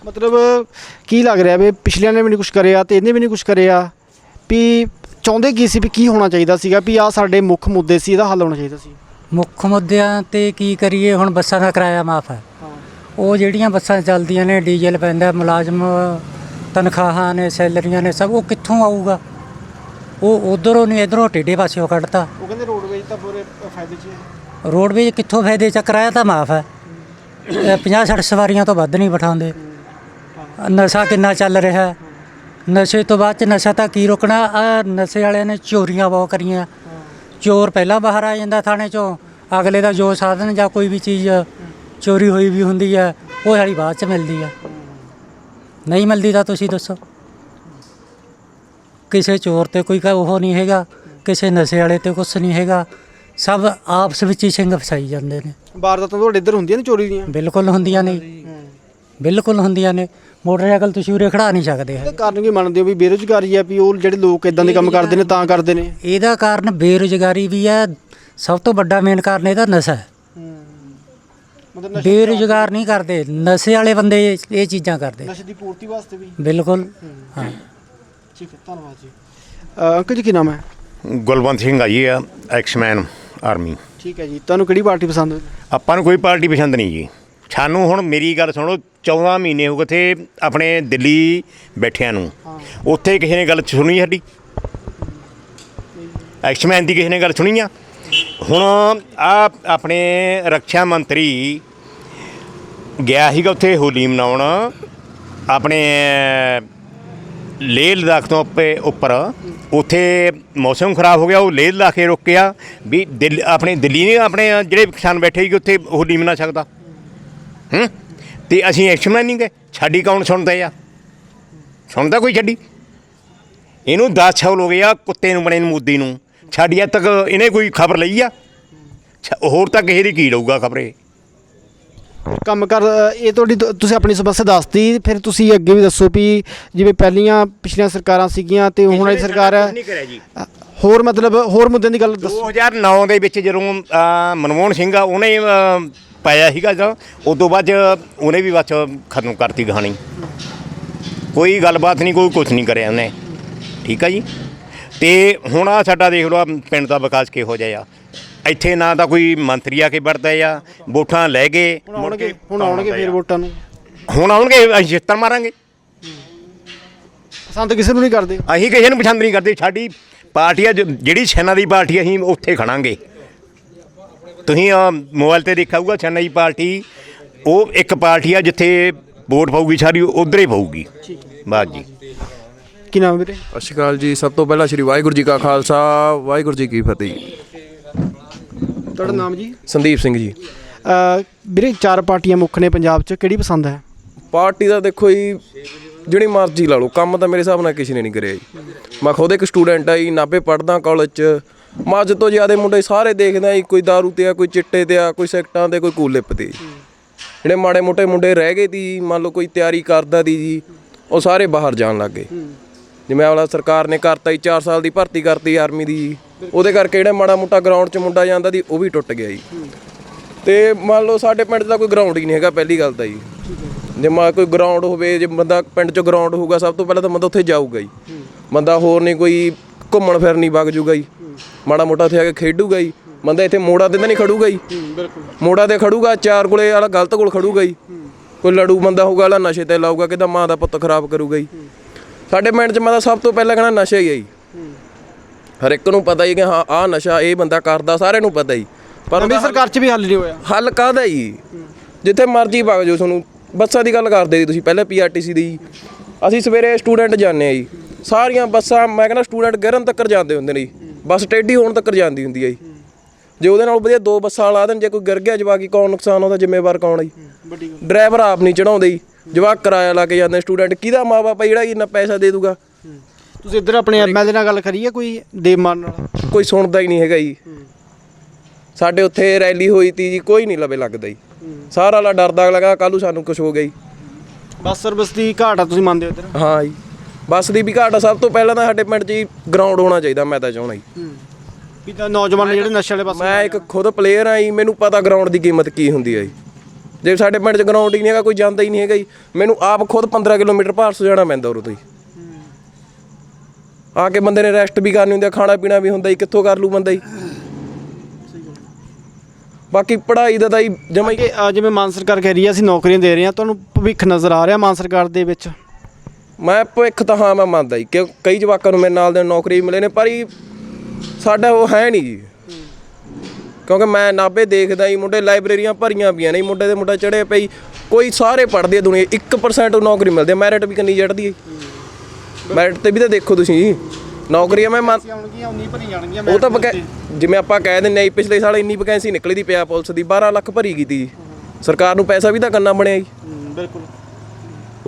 ਮਤਲਬ ਕੀ ਲੱਗ ਰਿਹਾ ਵੀ ਪਿਛਲਿਆਂ ਨੇ ਵੀ ਨਹੀਂ ਕੁਝ ਕਰਿਆ ਤੇ ਇਹਨੇ ਵੀ ਨਹੀਂ ਕੁਝ ਕਰਿਆ? ਵੀ ਚਾਹੁੰਦੇ ਕੀ ਸੀ ਵੀ ਕੀ ਹੋਣਾ ਚਾਹੀਦਾ ਸੀਗਾ ਵੀ ਆ ਸਾਡੇ ਮੁੱਖ ਮੁੱਦੇ ਸੀ ਇਹਦਾ ਹੱਲ ਹੋਣਾ ਚਾਹੀਦਾ ਸੀ? ਮੁੱਖ ਮੁੱਦਿਆਂ ਤੇ ਕੀ ਕਰੀਏ ਹੁਣ ਬੱਸਾਂ ਦਾ ਕਿਰਾਇਆ ਮਾਫ ਹੈ। ਉਹ ਜਿਹੜੀਆਂ ਬੱਸਾਂ ਚੱਲਦੀਆਂ ਨੇ ਡੀਜ਼ਲ ਪੈਂਦਾ ਮੁਲਾਜ਼ਮ ਤਨਖਾਹਾਂ ਨੇ ਸੈਲਰੀਆਂ ਨੇ ਸਭ ਉਹ ਕਿੱਥੋਂ ਆਊਗਾ? ਉਹ ਉਧਰੋਂ ਨਹੀਂ ਇਧਰੋਂ ਟੇਡੇ ਪਾਸਿਓਂ ਕੱਢਤਾ। ਉਹ ਕਹਿੰਦੇ ਰੋਡਵੇਜ ਤਾਂ ਪੂਰੇ ਫਾਇਦੇ 'ਚ ਹੈ। ਰੋਡਵੇਜ ਕਿੱਥੋਂ ਫਾਇਦੇ ਚ ਕਿਰਾਇਆ ਤਾਂ ਮਾਫ ਹੈ। 50 60 ਸਵਾਰੀਆਂ ਤੋਂ ਵੱਧ ਨਹੀਂ ਬਿਠਾਉਂਦੇ। ਨਸ਼ਾ ਕਿੰਨਾ ਚੱਲ ਰਿਹਾ ਹੈ। ਨਸ਼ੇ ਤੋਂ ਬਾਅਦ ਚ ਨਸ਼ਾ ਤਾਂ ਕੀ ਰੁਕਣਾ? ਆ ਨਸ਼ੇ ਵਾਲਿਆਂ ਨੇ ਚੋਰੀਆਂ ਬਹੁਤ ਕਰੀਆਂ। ਚੋਰ ਪਹਿਲਾਂ ਬਾਹਰ ਆ ਜਾਂਦਾ ਥਾਣੇ ਚੋਂ। ਅਗਲੇ ਦਾ ਜੋ ਸਾਧਨ ਜਾਂ ਕੋਈ ਵੀ ਚੀਜ਼ ਚੋਰੀ ਹੋਈ ਵੀ ਹੁੰਦੀ ਹੈ ਉਹ ਸਾਡੀ ਬਾਅਦ ਚ ਮਿਲਦੀ ਆ ਨਹੀਂ ਮਿਲਦੀ ਤਾਂ ਤੁਸੀਂ ਦੱਸੋ। ਕਿਸੇ ਚੋਰ ਤੇ ਕੋਈ ਕ- ਉਹ ਨਹੀਂ ਹੈਗਾ ਕਿਸੇ ਨਸ਼ੇ ਵਾਲੇ ਤੇ ਕੁਝ ਨਹੀਂ ਹੈਗਾ। ਸਭ ਆਪਸ ਵਿੱਚ ਹੀ ਸਿੰਘ ਫਸਾਈ ਜਾਂਦੇ ਨੇ। ਵਾਰਦਾਤਾਂ ਤੁਹਾਡੇ ਇੱਧਰ ਹੁੰਦੀਆਂ ਨੇ ਚੋਰੀ ਦੀਆਂ? ਬਿਲਕੁਲ ਹੁੰਦੀਆਂ ਨੇ। ਬਿਲਕੁਲ ਹੁੰਦੀਆਂ ਨੇ। ਮੋਟਰਸਾਈਕਲ ਤੁਸੀਂ ਉਰੇ ਖੜਾ ਨਹੀਂ ਸਕਦੇ ਇਹਦਾ ਕਾਰਨ ਕੀ ਮੰਨਦੇ ਹੋ ਵੀ ਬੇਰੁਜ਼ਗਾਰੀ ਹੈ ਵੀ ਉਹ ਜਿਹੜੇ ਲੋਕ ਇਦਾਂ ਦੇ ਕੰਮ ਕਰਦੇ ਨੇ ਤਾਂ ਕਰਦੇ ਨੇ? ਇਹਦਾ ਕਾਰਨ ਬੇਰੁਜ਼ਗਾਰੀ ਵੀ ਹੈ। ਸਭ ਤੋਂ ਵੱਡਾ ਮੇਨ ਕਾਰਨ ਇਹਦਾ ਨਸ਼ਾ ਹੈ। ਮਤਲਬ ਬੇਰੁਜ਼ਗਾਰ ਨਹੀਂ ਕਰਦੇ। ਨਸ਼ੇ ਵਾਲੇ ਬੰਦੇ ਇਹ ਚੀਜ਼ਾਂ ਕਰਦੇ। ਨਸ਼ੇ ਦੀ ਪੂਰਤੀ ਵਾਸਤੇ ਵੀ। ਬਿਲਕੁਲ। ਹਾਂ। ਠੀਕ ਹੈ ਧੰਨਵਾਦ ਜੀ। ਅ, ਅੰਕਲ ਜੀ ਕੀ ਨਾਮ ਹੈ? ਗੁਲਵੰਤ ਸਿੰਘ ਆ ਜੀ ਆ ਐਕਸਮੈਨ ਆਰਮੀ। ਠੀਕ ਹੈ ਜੀ। ਤੁਹਾਨੂੰ ਕਿਹੜੀ ਪਾਰਟੀ ਪਸੰਦ ਹੈ? ਆਪਾਂ ਨੂੰ ਕੋਈ ਪਾਰਟੀ ਪਸੰਦ ਨਹੀਂ ਜੀ। ਸਾਨੂੰ ਹੁਣ ਮੇਰੀ ਗੱਲ ਸੁਣੋ 14 ਮਹੀਨੇ ਹੋ ਗਏ ਤੇ ਆਪਣੇ ਦਿੱਲੀ ਬੈਠਿਆਂ ਨੂੰ। ਉੱਥੇ ਕਿਸੇ ਨੇ ਗੱਲ ਸੁਣੀ ਸਾਡੀ? ਐਕਸਮੈਨ ਦੀ ਕਿਸੇ ਨੇ ਗੱਲ ਸੁਣੀ ਆ? ਹੁਣ ਆ ਆਪਣੇ ਰੱਖਿਆ ਮੰਤਰੀ ਗਿਆ ਸੀਗਾ ਉੱਥੇ ਹੋਲੀ ਮਨਾਉਣ, ਆਪਣੇ ਲੇਹ ਲਦਾਖ ਤੋਂ ਉੱਪੇ ਉੱਪਰ। ਉੱਥੇ ਮੌਸਮ ਖਰਾਬ ਹੋ ਗਿਆ, ਉਹ ਲੇਹ ਲਦਾਖ ਕੇ ਰੁਕਿਆ ਵੀ ਦਿੱਲੀ, ਆਪਣੇ ਦਿੱਲੀ ਨੇ ਆਪਣੇ ਜਿਹੜੇ ਕਿਸਾਨ ਬੈਠੇ ਸੀ ਉੱਥੇ ਹੋਲੀ ਮਨਾ ਸਕਦਾ? ਹੂੰ? ਤੇ ਅਸੀਂ ਐਕਸ਼ਨ ਨਹੀਂ ਗਏ। ਸਾਡੀ ਕੌਣ ਸੁਣਦਾ ਆ? ਸੁਣਦਾ ਕੋਈ ਛੱਡੀ? ਇਹਨੂੰ 10 ਸਾਲ ਹੋ ਗਏ ਆ ਕੁੱਤੇ ਨੂੰ ਬਣੇ ਨੂੰ ਮੋਦੀ ਨੂੰ। ਸਾਡੀ ਅੱਜ ਤੱਕ ਇਹਨੇ ਕੋਈ ਖਬਰ ਲਈ ਆ? ਹੋਰ ਤਾਂ ਕਿਸੇ ਦੀ ਕੀ ਲਊਗਾ ਖਬਰੇ? ਕੰਮ ਕਰ ਇਹ ਤੁਹਾਡੀ ਤੁਸੀਂ ਆਪਣੀ ਸਮੱਸਿਆ ਦੱਸਤੀ ਫਿਰ ਤੁਸੀਂ ਅੱਗੇ ਵੀ ਦੱਸੋ ਵੀ ਜਿਵੇਂ ਪਹਿਲੀਆਂ ਪਿਛਲੀਆਂ ਸਰਕਾਰਾਂ ਸੀਗੀਆਂ ਤੇ ਹੁਣ ਵਾਲੀ ਸਰਕਾਰ ਹੈ। ਹੋਰ ਮਤਲਬ ਹੋਰ ਮੁੱਦਿਆਂ ਦੀ ਗੱਲ ਦੱਸੋ। 2009 ਦੇ ਵਿੱਚ ਜਦੋਂ ਮਨਮੋਹਨ ਸਿੰਘ ਆ ਉਹਨੇ ਪਾਇਆ ਸੀਗਾ ਜਾਂ ਉਸ ਤੋਂ ਬਾਅਦ 'ਚ ਉਹਨੇ ਵੀ ਬਸ ਖਤਮ ਕਰਤੀ ਕਹਾਣੀ। ਕੋਈ ਗੱਲਬਾਤ ਨਹੀਂ ਕੋਈ ਕੁਝ ਨਹੀਂ ਕਰਿਆ ਉਹਨੇ। ਠੀਕ ਆ ਜੀ? ਤੇ ਹੁਣ ਆ ਸਾਡਾ ਦੇਖ ਲਓ ਆਹ ਪਿੰਡ ਦਾ ਵਿਕਾਸ ਕਿਹੋ ਜਿਹਾ ਆ। ਇੱਥੇ ਨਾ ਤਾਂ ਕੋਈ ਮੰਤਰੀ ਆ ਕੇ ਵੜਦਾ ਆ ਵੋਟਾਂ ਲੈ ਗਏ ਹੁਣ ਆਉਣਗੇ ਹੁਣ ਆਉਣਗੇ ਫਿਰ ਵੋਟਾਂ ਨੂੰ। ਹੁਣ ਆਉਣਗੇ ਅਸੀਂ ਛਿੱਤਰ ਮਾਰਾਂਗੇ। ਪਸੰਦ ਕਿਸੇ ਨੂੰ ਨਹੀਂ ਕਰਦੇ। ਅਸੀਂ ਕਿਸੇ ਨੂੰ ਪਸੰਦ ਨਹੀਂ ਕਰਦੇ ਸਾਡੀ ਪਾਰਟੀ ਆ ਜ- ਜਿਹੜੀ ਸੈਨਾ ਦੀ ਪਾਰਟੀ ਅਸੀਂ ਉੱਥੇ ਖੜਾਂਗੇ। ਤੁਸੀਂ ਅਹ, ਮੋਬਾਈਲ ਤੇ ਦੇਖਿਆ ਹੋਊਗਾ ਪਾਰਟੀ ਉਹ ਇੱਕ ਪਾਰਟੀ ਆ ਜਿੱਥੇ ਵੋਟ ਪਾਊਗੀ ਸਾਰੀ ਉਧਰ ਹੀ ਪਾਊਗੀ। ਬਸ ਜੀ। ਕੀ ਨਾਮ ਵੀਰੇ? ਸਤਿ ਸ਼੍ਰੀ ਅਕਾਲ ਜੀ। ਸਭ ਤੋਂ ਪਹਿਲਾਂ ਸ਼੍ਰੀ ਵਾਹਿਗੁਰੂ ਜੀ ਕਾ ਖਾਲਸਾ ਵਾਹਿਗੁਰੂ ਜੀ ਕੀ ਫਤਿਹ। ਤੁਹਾਡਾ ਨਾਮ ਜੀ? ਸੰਦੀਪ ਸਿੰਘ ਜੀ। ਅ, ਵੀਰੇ ਚਾਰ ਪਾਰਟੀਆਂ ਮੁੱਖ ਨੇ ਪੰਜਾਬ 'ਚ ਕਿਹੜੀ ਪਸੰਦ ਹੈ? ਪਾਰਟੀ ਦਾ ਦੇਖੋ ਜੀ ਜਿਹੜੀ ਮਰਜ਼ੀ ਲਾ ਲਓ ਕੰਮ ਤਾਂ ਮੇਰੇ ਹਿਸਾਬ ਨਾਲ ਕਿਸੇ ਨੇ ਨਹੀਂ ਕਰਿਆ ਜੀ। ਮੈਂ ਖੁਦ ਇੱਕ ਸਟੂਡੈਂਟ ਆ ਜੀ ਨਾਭੇ ਪੜਦਾ ਕਾਲਜ 'ਚ। ਮੈਂ ਤੋਂ ਜ਼ਿਆਦਾ ਮੁੰਡੇ ਸਾਰੇ ਦੇਖਦਾ ਜੀ, ਕੋਈ दारू ਤੇ ਆ, ਕੋਈ ਚਿੱਟੇ ਤੇ ਆ, ਕੋਈ ਸੈਕਟਾਂ ਤੇ, ਕੋਈ ਕੂਲਿਪ ਤੇ ਜਿਹੜੇ ਮਾੜੇ ਮੋਟੇ ਮੁੰਡੇ ਰਹਿ ਗਏ ਤੀ ਮੰਨ ਲਓ ਕੋਈ ਤਿਆਰੀ ਕਰਦਾ ਦੀ ਜੀ, ਉਹ ਸਾਰੇ ਬਾਹਰ ਜਾਣ ਲੱਗ ਗਏ। ਜਿਵੇਂ ਆਵਲਾ ਸਰਕਾਰ ਨੇ ਕਰਤਾ ਜੀ 4 ਸਾਲ ਦੀ ਭਰਤੀ ਕਰਤੀ ਆਰਮੀ ਦੀ ਜੀ, ਉਹਦੇ ਕਰਕੇ ਜਿਹੜਾ ਮਾੜਾ ਮੋਟਾ ਗਰਾਊਂਡ 'ਚ ਮੁੰਡਾ ਜਾਂਦਾ ਦੀ, ਉਹ ਵੀ ਟੁੱਟ ਗਿਆ ਜੀ। ਤੇ ਮੰਨ ਲਓ ਸਾਡੇ ਪਿੰਡ ਦਾ ਕੋਈ ਗਰਾਊਂਡ ਹੀ ਨਹੀਂ ਹੈਗਾ, ਪਹਿਲੀ ਗੱਲ ਤਾਂ ਜੀ। ਜੇ ਮਾ ਕੋਈ ਗਰਾਊਂਡ ਹੋਵੇ, ਜੇ ਬੰਦਾ ਪਿੰਡ 'ਚ ਗਰਾਊਂਡ ਹੋਊਗਾ, ਸਭ ਤੋਂ ਪਹਿਲਾਂ ਤਾਂ ਬੰਦਾ ਉੱਥੇ ਜਾਊਗਾ ਜੀ। ਬੰਦਾ ਹੋਰ ਨਹੀਂ ਕੋਈ ਘੁੰਮਣ ਫਿਰਨ ਨਹੀਂ ਵਗ ਜੂਗਾ ਜੀ। ਮਾੜਾ ਮੋਟਾ ਉੱਥੇ ਆ ਕੇ ਖੇਡੂਗਾ ਜੀ। ਬੰਦਾ ਇੱਥੇ ਮੋੜਾ ਤੇ ਤਾਂ ਨਹੀਂ ਖੜੂਗਾ ਜੀ। ਮੋੜਾ ਤੇ ਖੜੂਗਾ ਚਾਰ ਕੋਲੇ ਵਾਲਾ ਗਲਤ ਕੋਲ ਖੜੂਗਾ ਜੀ। ਕੋਈ ਲੜੂ ਬੰਦਾ ਹੋਊਗਾ ਵਾਲਾ ਨਸ਼ੇ ਤੇ ਲਾਊਗਾ ਕਿਦਾਂ ਮਾਂ ਦਾ ਪੁੱਤ ਖਰਾਬ ਕਰੂਗਾ ਜੀ। ਸਾਡੇ ਪਿੰਡ 'ਚ ਮੈਂ ਤਾਂ ਸਭ ਤੋਂ ਪਹਿਲਾਂ ਕਹਿਣਾ ਨਸ਼ਾ ਹੀ ਹੈ ਜੀ। ਹਰ ਇੱਕ ਨੂੰ ਪਤਾ ਹੀ ਕਿ ਹਾਂ ਆਹ ਨਸ਼ਾ ਇਹ ਬੰਦਾ ਕਰਦਾ ਸਾਰਿਆਂ ਨੂੰ ਪਤਾ ਹੀ। ਪਰ ਨਵੀਂ ਸਰਕਾਰ 'ਚ ਵੀ ਹੱਲ ਨਹੀਂ ਹੋਇਆ। ਹੱਲ ਕਾਹਦਾ ਜੀ? ਜਿੱਥੇ ਮਰਜ਼ੀ ਵਗ ਜਾਓ ਤੁਹਾਨੂੰ ਬੱਸਾਂ ਦੀ ਗੱਲ ਕਰਦੇ ਜੀ ਤੁਸੀਂ ਪਹਿਲਾਂ ਪੀਆਰਟੀਸੀ ਦੀ। ਅਸੀਂ ਸਵੇਰੇ ਸਟੂਡੈਂਟ ਜਾਂਦੇ ਆ ਜੀ। ਸਾਰੀਆਂ ਬੱਸਾਂ ਮੈਂ ਕਹਿੰਦਾ ਸਟੂਡੈਂਟ ਗਿਰਨ ਤੱਕ ਜਾਂਦੇ ਹੁੰਦੇ ਨੇ ਜੀ। ਬੱਸ ਟੇਢੀ ਹੋਣ ਤੱਕ ਜਾਂਦੀ ਹੁੰਦੀ ਹੈ ਜੀ। ਜੇ ਉਹਦੇ ਨਾਲ ਵਧੀਆ ਦੋ ਬੱਸਾਂ ਲਾ ਦੇਣ ਜੇ ਕੋਈ ਗਿਰ ਗਿਆ ਜਵਾਕੀ ਕੌਣ ਨੁਕਸਾਨ ਉਹਦਾ ਜ਼ਿੰਮੇਵਾਰ ਕੌਣ ਹੈ ਜੀ? ਡਰਾਈਵਰ ਆਪ ਨਹੀਂ ਚੜਾਉਂਦੇ ਜੀ। ਜਵਾਕ ਕਿਰਾਇਆ ਲਾ ਕੇ ਜਾਂਦੇ ਸਟੂਡੈਂਟ ਕਿਹਦਾ ਮਾਪੇ ਜਿਹੜਾ ਇੰਨਾ ਪੈਸਾ ਦੇ ਦੂਗਾ? ਤੁਸੀਂ ਇੱਧਰ ਆਪਣੇ ਐਮਐਲਏ ਨਾਲ ਗੱਲ ਕਰੀ ਹੈ ਕੋਈ ਦੇਵ ਮਾਨ ਨਾਲ? ਕੋਈ ਸੁਣਦਾ ਹੀ ਨਹੀਂ ਹੈਗਾ ਜੀ। ਸਾਡੇ ਉੱਥੇ ਰੈਲੀ ਹੋਈ ਤੀ ਜੀ ਕੋਈ ਨਹੀਂ ਲਵੇ ਲੱਗਦਾ ਜੀ। ਸਾਰਾ ਵਾਲਾ ਡਰਦਾ ਲੱਗਾ ਕੱਲੂ ਸਾਨੂੰ ਕੁਝ ਹੋ ਗਿਆ ਜੀ। ਬੱਸ ਸਰਵਿਸ ਦੀ ਘਾਟ ਆ ਤੁਸੀਂ ਮੰਨਦੇ ਹੋ ਇੱਧਰ? ਹਾਂ ਜੀ। ਬੱਸ ਦੀ ਵੀ ਘਾਟ ਆ ਸਭ ਤੋਂ ਪਹਿਲਾਂ ਤਾਂ ਸਾਡੇ ਪਿੰਡ 'ਚ ਗਰਾਊਂਡ ਹੋਣਾ ਚਾਹੀਦਾ ਮੈਂ ਤਾਂ ਚਾਹੁੰਦਾ ਜੀ। ਵੀ ਤਾਂ ਨੌਜਵਾਨ ਜਿਹੜੇ ਨਸ਼ੇ ਵਾਲੇ ਪਾਸੇ ਮੈਂ ਇੱਕ ਖੁਦ ਪਲੇਅਰ ਆ ਜੀ ਮੈਨੂੰ ਪਤਾ ਗਰਾਊਂਡ ਦੀ ਕੀਮਤ ਕੀ ਹੁੰਦੀ ਹੈ ਜੀ। ਜੇ ਸਾਡੇ ਪਿੰਡ 'ਚ ਗਰਾਊਂਡ ਹੀ ਨਹੀਂ ਹੈਗਾ ਕੋਈ ਜਾਂਦਾ ਹੀ ਨਹੀਂ ਹੈਗਾ ਜੀ। ਮੈਨੂੰ ਆਪ ਖੁਦ 15 ਕਿਲੋਮੀਟਰ ਭਾਰਸੋਂ ਜਾਣਾ ਪੈਂਦਾ ਉਰੋਂ ਤੋਂ ਜੀ। ਆ ਕੇ ਬੰਦੇ ਨੇ ਰੈਸਟ ਵੀ ਕਰਨੀ ਹੁੰਦੀ ਆ ਖਾਣਾ ਪੀਣਾ ਵੀ ਹੁੰਦਾ ਜੀ ਕਿੱਥੋਂ ਕਰ ਲੂ ਬੰਦਾ ਜੀ। ਬਾਕੀ ਪੜ੍ਹਾਈ ਦਾ ਤਾਂ ਹੀ ਕਿ ਅ, ਜਿਵੇਂ ਮਾਨ ਸਰਕਾਰ ਕਹਿ ਰਹੀ ਹੈ ਅਸੀਂ ਨੌਕਰੀਆਂ ਦੇ ਰਹੇ ਹਾਂ ਤੁਹਾਨੂੰ ਭਵਿੱਖ ਨਜ਼ਰ ਆ ਰਿਹਾ ਮਾਨ ਸਰਕਾਰ ਦੇ ਵਿੱਚ? ਮੈਂ ਭਵਿੱਖ ਤਾਂ ਹਾਂ ਮੈਂ ਮੰਨਦਾ ਜੀ। ਕਿ ਕਈ ਜਵਾਕਾਂ ਨੂੰ ਮੇਰੇ ਨਾਲ ਦੇ ਨੌਕਰੀ ਮਿਲੇ ਨੇ ਪਰ ਹੀ ਸਾਡਾ ਉਹ ਹੈ ਨਹੀਂ ਜੀ। ਕਿਉਂਕਿ ਮੈਂ ਨਾਭੇ ਦੇਖਦਾ ਜੀ ਮੁੰਡੇ ਲਾਇਬ੍ਰੇਰੀਆਂ ਭਰੀਆਂ ਪਈਆਂ ਨੇ ਮੁੰਡੇ ਦੇ ਮੁੰਡਾ ਚੜੇ ਪਈ ਕੋਈ ਸਾਰੇ ਪੜ੍ਹਦੇ ਆ ਦੁਨੀਆ 1% ਨੌਕਰੀ ਮਿਲਦੀ ਹੈ ਮੈਰਿਟ ਵੀ ਕਿੰਨੀ ਚੜਦੀ ਹੈ ਮੈਰਿਟ ਤੇ ਵੀ ਤਾਂ ਦੇਖੋ ਤੁਸੀਂ ਜੀ। ਨੌਕਰੀਆਂ ਮੈਂ ਮੰਨ ਆਉਣਗੀਆਂ ਉਨੀ ਭਰੀ ਜਾਣਗੀਆਂ ਉਹ ਤਾਂ ਜਿਵੇਂ ਆਪਾਂ ਕਹਿ ਹਾਂ ਜੀ, ਪਿਛਲੇ ਸਾਲ ਇੰਨੀ ਵੈਕੈਂਸੀ ਨਿਕਲੀ ਦੀ ਪਿਆ ਪੁਲਿਸ ਦੀ 12 ਲੱਖ ਭਰੀ ਗਈ ਤੀ ਜੀ। ਸਰਕਾਰ ਨੂੰ ਪੈਸਾ ਵੀ ਤਾਂ ਕਰਨਾ ਬਣਿਆ ਜੀ। ਬਿਲਕੁਲ।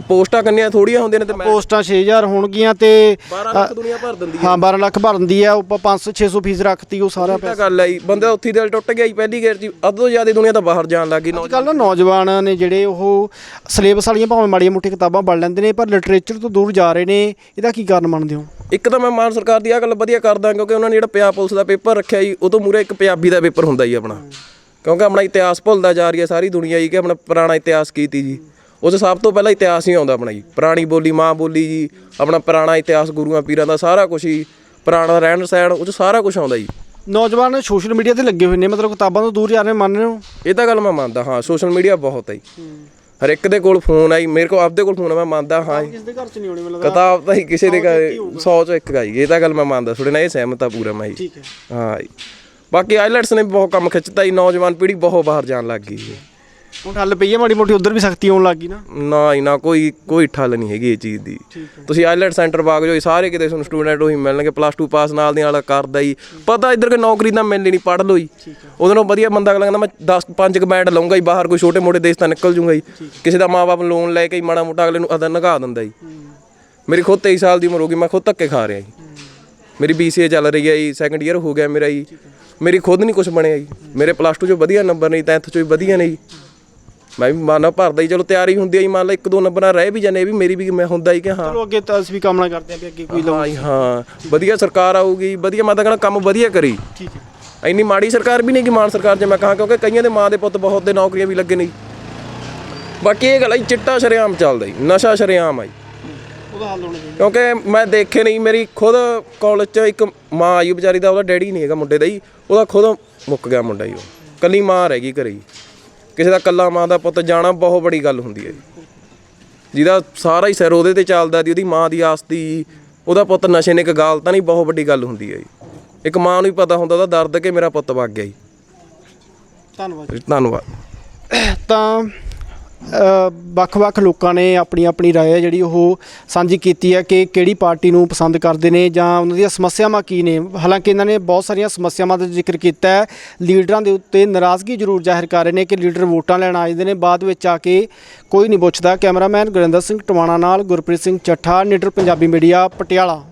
ਪੋਸਟਾਂ ਕੰਨੀਆਂ ਥੋੜੀਆਂ ਹੁੰਦੀਆਂ ਨੇ ਤੇ ਮੈਂ ਪੋਸਟਾਂ 6000 ਹੋਣਗੀਆਂ ਤੇ 12 ਲੱਖ ਦੁਨੀਆ ਭਰ ਦਿੰਦੀ ਹੈ ਹਾਂ 12 ਲੱਖ ਭਰਨ ਦੀ ਹੈ ਉੱਪਰ 500 600 ਫੀਸ ਰੱਖਤੀ ਉਹ ਸਾਰਾ ਤਾਂ ਗੱਲ ਹੈ ਜੀ ਬੰਦੇ ਉੱਥੇ ਹੀ ਦਿਲ ਟੁੱਟ ਗਿਆ ਜੀ ਪਹਿਲੀ ਗੇਰ ਜੀ ਅੱਧ ਤੋਂ ਜ਼ਿਆਦਾ ਦੁਨੀਆ ਤਾਂ ਬਾਹਰ ਜਾਣ ਲੱਗ ਅੱਜ ਕੱਲ੍ਹ ਨਾ ਨੌਜਵਾਨ ਨੇ ਜਿਹੜੇ ਉਹ ਸਿਲੇਬਸ ਵਾਲੀਆਂ ਭਾਵੇਂ ਮਾੜੀਆਂ ਮੋਟੀਆਂ ਕਿਤਾਬਾਂ ਪੜ੍ਹ ਲੈਂਦੇ ਨੇ ਪਰ ਲਿਟਰੇਚਰ ਤੋਂ ਦੂਰ ਜਾ ਰਹੇ ਨੇ ਇਹਦਾ ਕੀ ਕਾਰਨ ਮੰਨਦੇ ਹੋ? ਇੱਕ ਤਾਂ ਮੈਂ ਮਾਨ ਸਰਕਾਰ ਦੀ ਆ ਗੱਲ ਵਧੀਆ ਕਰਦਾ ਕਿਉਂਕਿ ਉਹਨਾਂ ਨੇ ਜਿਹੜਾ ਪਿਆ ਪੁਲਿਸ ਦਾ ਪੇਪਰ ਰੱਖਿਆ ਜੀ ਉਹ ਤੋਂ ਮੂਰੇ ਇੱਕ ਪੰਜਾਬੀ ਦਾ ਪੇਪਰ ਹੁੰਦਾ ਜੀ ਆਪਣਾ। ਕਿਉਂਕਿ ਆਪਣਾ ਇਤਿਹਾਸ ਭੁੱਲਦਾ ਜਾ ਰਹੀ ਹੈ ਸਾਰੀ ਦੁਨੀਆ ਜੀ ਕਿ ਆਪਣਾ ਪੁਰਾਣਾ ਇਤਿਹਾਸ ਕੀ ਤੀ ਜੀ। ਉਹ 'ਚ ਸਭ ਤੋਂ ਪਹਿਲਾਂ ਇਤਿਹਾਸ ਹੀ ਆਉਂਦਾ ਆਪਣਾ ਜੀ। ਪੁਰਾਣੀ ਬੋਲੀ ਮਾਂ ਬੋਲੀ ਜੀ ਆਪਣਾ ਪੁਰਾਣਾ ਇਤਿਹਾਸ ਗੁਰੂਆਂ ਪੀਰਾਂ ਦਾ ਸਾਰਾ ਕੁਝ ਹੀ ਪੁਰਾਣਾ ਰਹਿਣ ਸਹਿਣ ਉਹ 'ਚ ਸਾਰਾ ਕੁਝ ਆਉਂਦਾ ਜੀ। ਨੌਜਵਾਨ ਸੋਸ਼ਲ ਮੀਡੀਆ ਤੇ ਲੱਗੇ ਹੋਏ ਨੇ ਮਤਲਬ ਕਿਤਾਬਾਂ ਤੋਂ ਦੂਰ ਜਾ ਰਹੇ ਮੰਨ ਰਹੇ ਹੋ? ਇਹ ਤਾਂ ਗੱਲ ਮੈਂ ਮੰਨਦਾ ਹਾਂ ਸੋਸ਼ਲ ਮੀਡੀਆ ਬਹੁਤ ਹੈ ਜੀ। ਹਰ ਇੱਕ ਦੇ ਕੋਲ ਫੋਨ ਆਈ ਮੇਰੇ ਕੋਲ ਆਪਦੇ ਕੋਲ ਫੋਨ ਆ ਮੈਂ ਮੰਨਦਾ ਹਾਂ ਕਿਸ ਦੇ ਘਰ ਚ ਨਹੀਂ ਹੋਣੀ ਮੈਨੂੰ ਕਿਤਾਬ ਤਾਂ ਹੀ ਕਿਸੇ ਦੇ ਘਰ 100 ਚੋਂ ਇੱਕ ਗਾਈ ਇਹ ਤਾਂ ਗੱਲ ਮੈਂ ਮੰਨਦਾ ਤੁਹਾਡੇ ਨਾਲ ਇਹ ਸਹਿਮਤ ਆ ਪੂਰਾ ਮੈਂ ਜੀ। ਠੀਕ ਹੈ। ਹਾਂ ਬਾਕੀ ਆਈਲੈਟਸ ਨੇ ਬਹੁਤ ਕੰਮ ਖਿੱਚਤਾ ਜੀ ਨੌਜਵਾਨ ਪੀੜ੍ਹੀ ਬਹੁਤ ਬਾਹਰ ਜਾਣ ਲੱਗ ਗਈ ਜੀ। ਹੁਣ ਠੱਲ ਪਈ ਹੈ ਮਾੜੀ ਮੋਟੀ ਉਧਰ ਵੀ ਸਖਤੀ ਆਉਣ ਲੱਗ ਨਾ। ਨਾ ਹੀ ਨਾ ਕੋਈ ਕੋਈ ਠੱਲ ਨਹੀਂ ਹੈਗੀ ਇਹ ਚੀਜ਼ ਦੀ। ਤੁਸੀਂ ਆਈਲੈਟ ਸੈਂਟਰ ਬਾਗ ਜੋ ਸਾਰੇ ਕਿਤੇ ਤੁਹਾਨੂੰ ਸਟੂਡੈਂਟ ਉਹੀ ਮਿਲਣਗੇ ਪਲੱਸ 2 ਪਾਸ ਨਾਲ ਦੀ ਨਾਲ ਕਰਦਾ ਜੀ। ਪਤਾ ਇੱਧਰ ਕਿ ਨੌਕਰੀ ਤਾਂ ਮਿਲਣੀ ਨਹੀਂ ਪੜ੍ਹ ਲਓ ਜੀ। ਉਹਦੇ ਨਾਲ ਵਧੀਆ ਬੰਦਾ ਅਗਲਾ ਕਹਿੰਦਾ ਮੈਂ 10 5 ਕ ਬੈਂਡ ਲਵਾਂਗਾ ਜੀ ਬਾਹਰ ਕੋਈ ਛੋਟੇ ਮੋਟੇ ਦੇਸ਼ ਤਾਂ ਨਿਕਲ ਜੂਗਾ ਜੀ। ਕਿਸੇ ਦਾ ਮਾਪੇ ਲੋਨ ਲੈ ਕੇ ਹੀ ਮਾੜਾ ਮੋਟਾ ਅਗਲੇ ਨੂੰ ਅਦਰ ਨਗਾ ਦਿੰਦਾ ਜੀ। ਮੇਰੀ ਖੁਦ 23 ਸਾਲ ਦੀ ਉਮਰ ਹੋ ਗਈ ਮੈਂ ਖੁਦ ਧੱਕੇ ਖਾ ਰਿਹਾ ਜੀ। ਮੇਰੀ BCA ਚੱਲ ਰਹੀ ਹੈ ਜੀ ਸੈਕੰਡ ਈਅਰ ਹੋ ਗਿਆ ਮੇਰਾ ਜੀ। ਮੇਰੀ ਖੁਦ ਨਹੀਂ ਕੁਝ ਬਣਿਆ ਜੀ। ਮੇਰੇ ਪਲੱਸ 2 ਚੋਂ ਵਧੀਆ ਨੰਬਰ ਨਹੀਂ 10th ਚੋਂ ਵੀ ਵਧੀਆ ਨਹੀਂ ਮੈਂ ਵੀ ਮਨ ਭਰਦਾ ਹੀ ਚਲੋ ਤਿਆਰੀ ਹੁੰਦੀ ਆ ਜੀ ਮੰਨ ਲਾ ਇੱਕ ਦੋ ਨੰਬਰਾਂ ਰਹਿ ਵੀ ਜਾਂਦੇ ਇਹ ਵੀ ਮੇਰੀ ਵੀ ਮੈਂ ਹੁੰਦਾ ਹੀ ਕਿ ਹਾਂ। ਚਲੋ ਅੱਗੇ ਤਾਂ ਅਸੀਂ ਵੀ ਕਾਮਨਾ ਕਰਦੇ ਹਾਂ ਕਿ ਅੱਗੇ ਕੋਈ ਹਾਂ ਜੀ, ਹਾਂ। ਵਧੀਆ ਸਰਕਾਰ ਆਊਗੀ ਵਧੀਆ ਮੈਂ ਤਾਂ ਕਹਿੰਦਾ ਕੰਮ ਵਧੀਆ ਕਰੀ। ਠੀਕ ਹੈ। ਇੰਨੀ ਮਾੜੀ ਸਰਕਾਰ ਵੀ ਨਹੀਂ ਕਿ ਮਾਨ ਸਰਕਾਰ ਜੇ ਮੈਂ ਕਹਾਂ ਕਿਉਂਕਿ ਕਈਆਂ ਦੇ ਮਾਂ ਦੇ ਪੁੱਤ ਬਹੁਤ ਦੇ ਨੌਕਰੀਆਂ ਵੀ ਲੱਗੇ ਨਹੀਂ ਬਾਕੀ ਇਹ ਗੱਲ ਹੈ ਚਿੱਟਾ ਸ਼ਰੇਆਮ ਚੱਲਦਾ ਜੀ ਨਸ਼ਾ ਸ਼ਰੇਆਮ ਆ ਜੀ। ਉਹਦਾ ਹੱਲ ਹੋਣਾ ਚਾਹੀਦਾ। ਕਿਉਂਕਿ ਮੈਂ ਦੇਖੇ ਨਹੀਂ ਮੇਰੀ ਖੁਦ ਕਾਲਜ 'ਚ ਇੱਕ ਮਾਂ ਆਈ ਵਿਚਾਰੀ ਦਾ ਉਹਦਾ ਡੈਡੀ ਨਹੀਂ ਹੈਗਾ ਮੁੰਡੇ ਦਾ ਹੀ ਉਹਦਾ ਖੁਦ ਮੁੱਕ ਗਿਆ ਮੁੰਡਾ ਹੀ ਉਹ। ਕੱਲੀ ਮਾਂ ਰਹਿ ਗਈ ਘਰੇ ਹੀ ਕਿਸੇ ਦਾ ਕੱਲਾ ਮਾਂ ਦਾ ਪੁੱਤ ਜਾਣਾ ਬਹੁਤ ਬੜੀ ਗੱਲ ਹੁੰਦੀ ਹੈ ਜੀ। ਜਿਹਦਾ ਸਾਰਾ ਹੀ ਸਿਰ ਉਹਦੇ ਤੇ ਚੱਲਦਾ ਦੀ ਉਹਦੀ ਮਾਂ ਦੀ ਆਸਤੀ ਉਹਦਾ ਪੁੱਤ ਨਸ਼ੇ ਨੇ ਇੱਕ ਗਾਲ ਤਾਂ ਨਹੀਂ ਬਹੁਤ ਵੱਡੀ ਗੱਲ ਹੁੰਦੀ ਹੈ ਜੀ। ਇੱਕ ਮਾਂ ਨੂੰ ਹੀ ਪਤਾ ਹੁੰਦਾ ਉਹਦਾ ਦਰਦ ਕਿ ਮੇਰਾ ਪੁੱਤ ਵਗ ਗਿਆ ਜੀ। ਧੰਨਵਾਦ ਧੰਨਵਾਦ। ਤਾਂ ਵੱਖ-ਵੱਖ ਲੋਕਾਂ ਨੇ ਆਪਣੀ ਆਪਣੀ رائے ਹੈ ਜਿਹੜੀ ਉਹ ਸਾਂਝੀ ਕੀਤੀ ਹੈ ਕਿ ਕਿਹੜੀ ਪਾਰਟੀ ਨੂੰ ਪਸੰਦ ਕਰਦੇ ਨੇ ਜਾਂ ਉਹਨਾਂ ਦੀਆਂ ਸਮੱਸਿਆਵਾਂ ਕੀ ਨੇ ਹਾਲਾਂਕਿ ਇਹਨਾਂ ਨੇ ਬਹੁਤ ਸਾਰੀਆਂ ਸਮੱਸਿਆਵਾਂ ਦਾ ਜ਼ਿਕਰ ਕੀਤਾ ਹੈ ਲੀਡਰਾਂ ਦੇ ਉੱਤੇ ਨਾਰਾਜ਼ਗੀ ਜ਼ਰੂਰ ਜ਼ਾਹਿਰ ਕਰ ਰਹੇ ਨੇ ਕਿ ਲੀਡਰ ਵੋਟਾਂ ਲੈਣ ਆ ਜਾਂਦੇ ਨੇ ਬਾਅਦ ਵਿੱਚ ਆ ਕੇ ਕੋਈ ਨਹੀਂ ਪੁੱਛਦਾ ਕੈਮਰਾਮੈਨ ਗੁਰਿੰਦਰ ਸਿੰਘ ਟਵਾਣਾ ਨਾਲ ਗੁਰਪ੍ਰੀਤ ਸਿੰਘ ਚੱਠਾ ਨਿਡਰ ਪੰਜਾਬੀ ਮੀਡੀਆ ਪਟਿਆਲਾ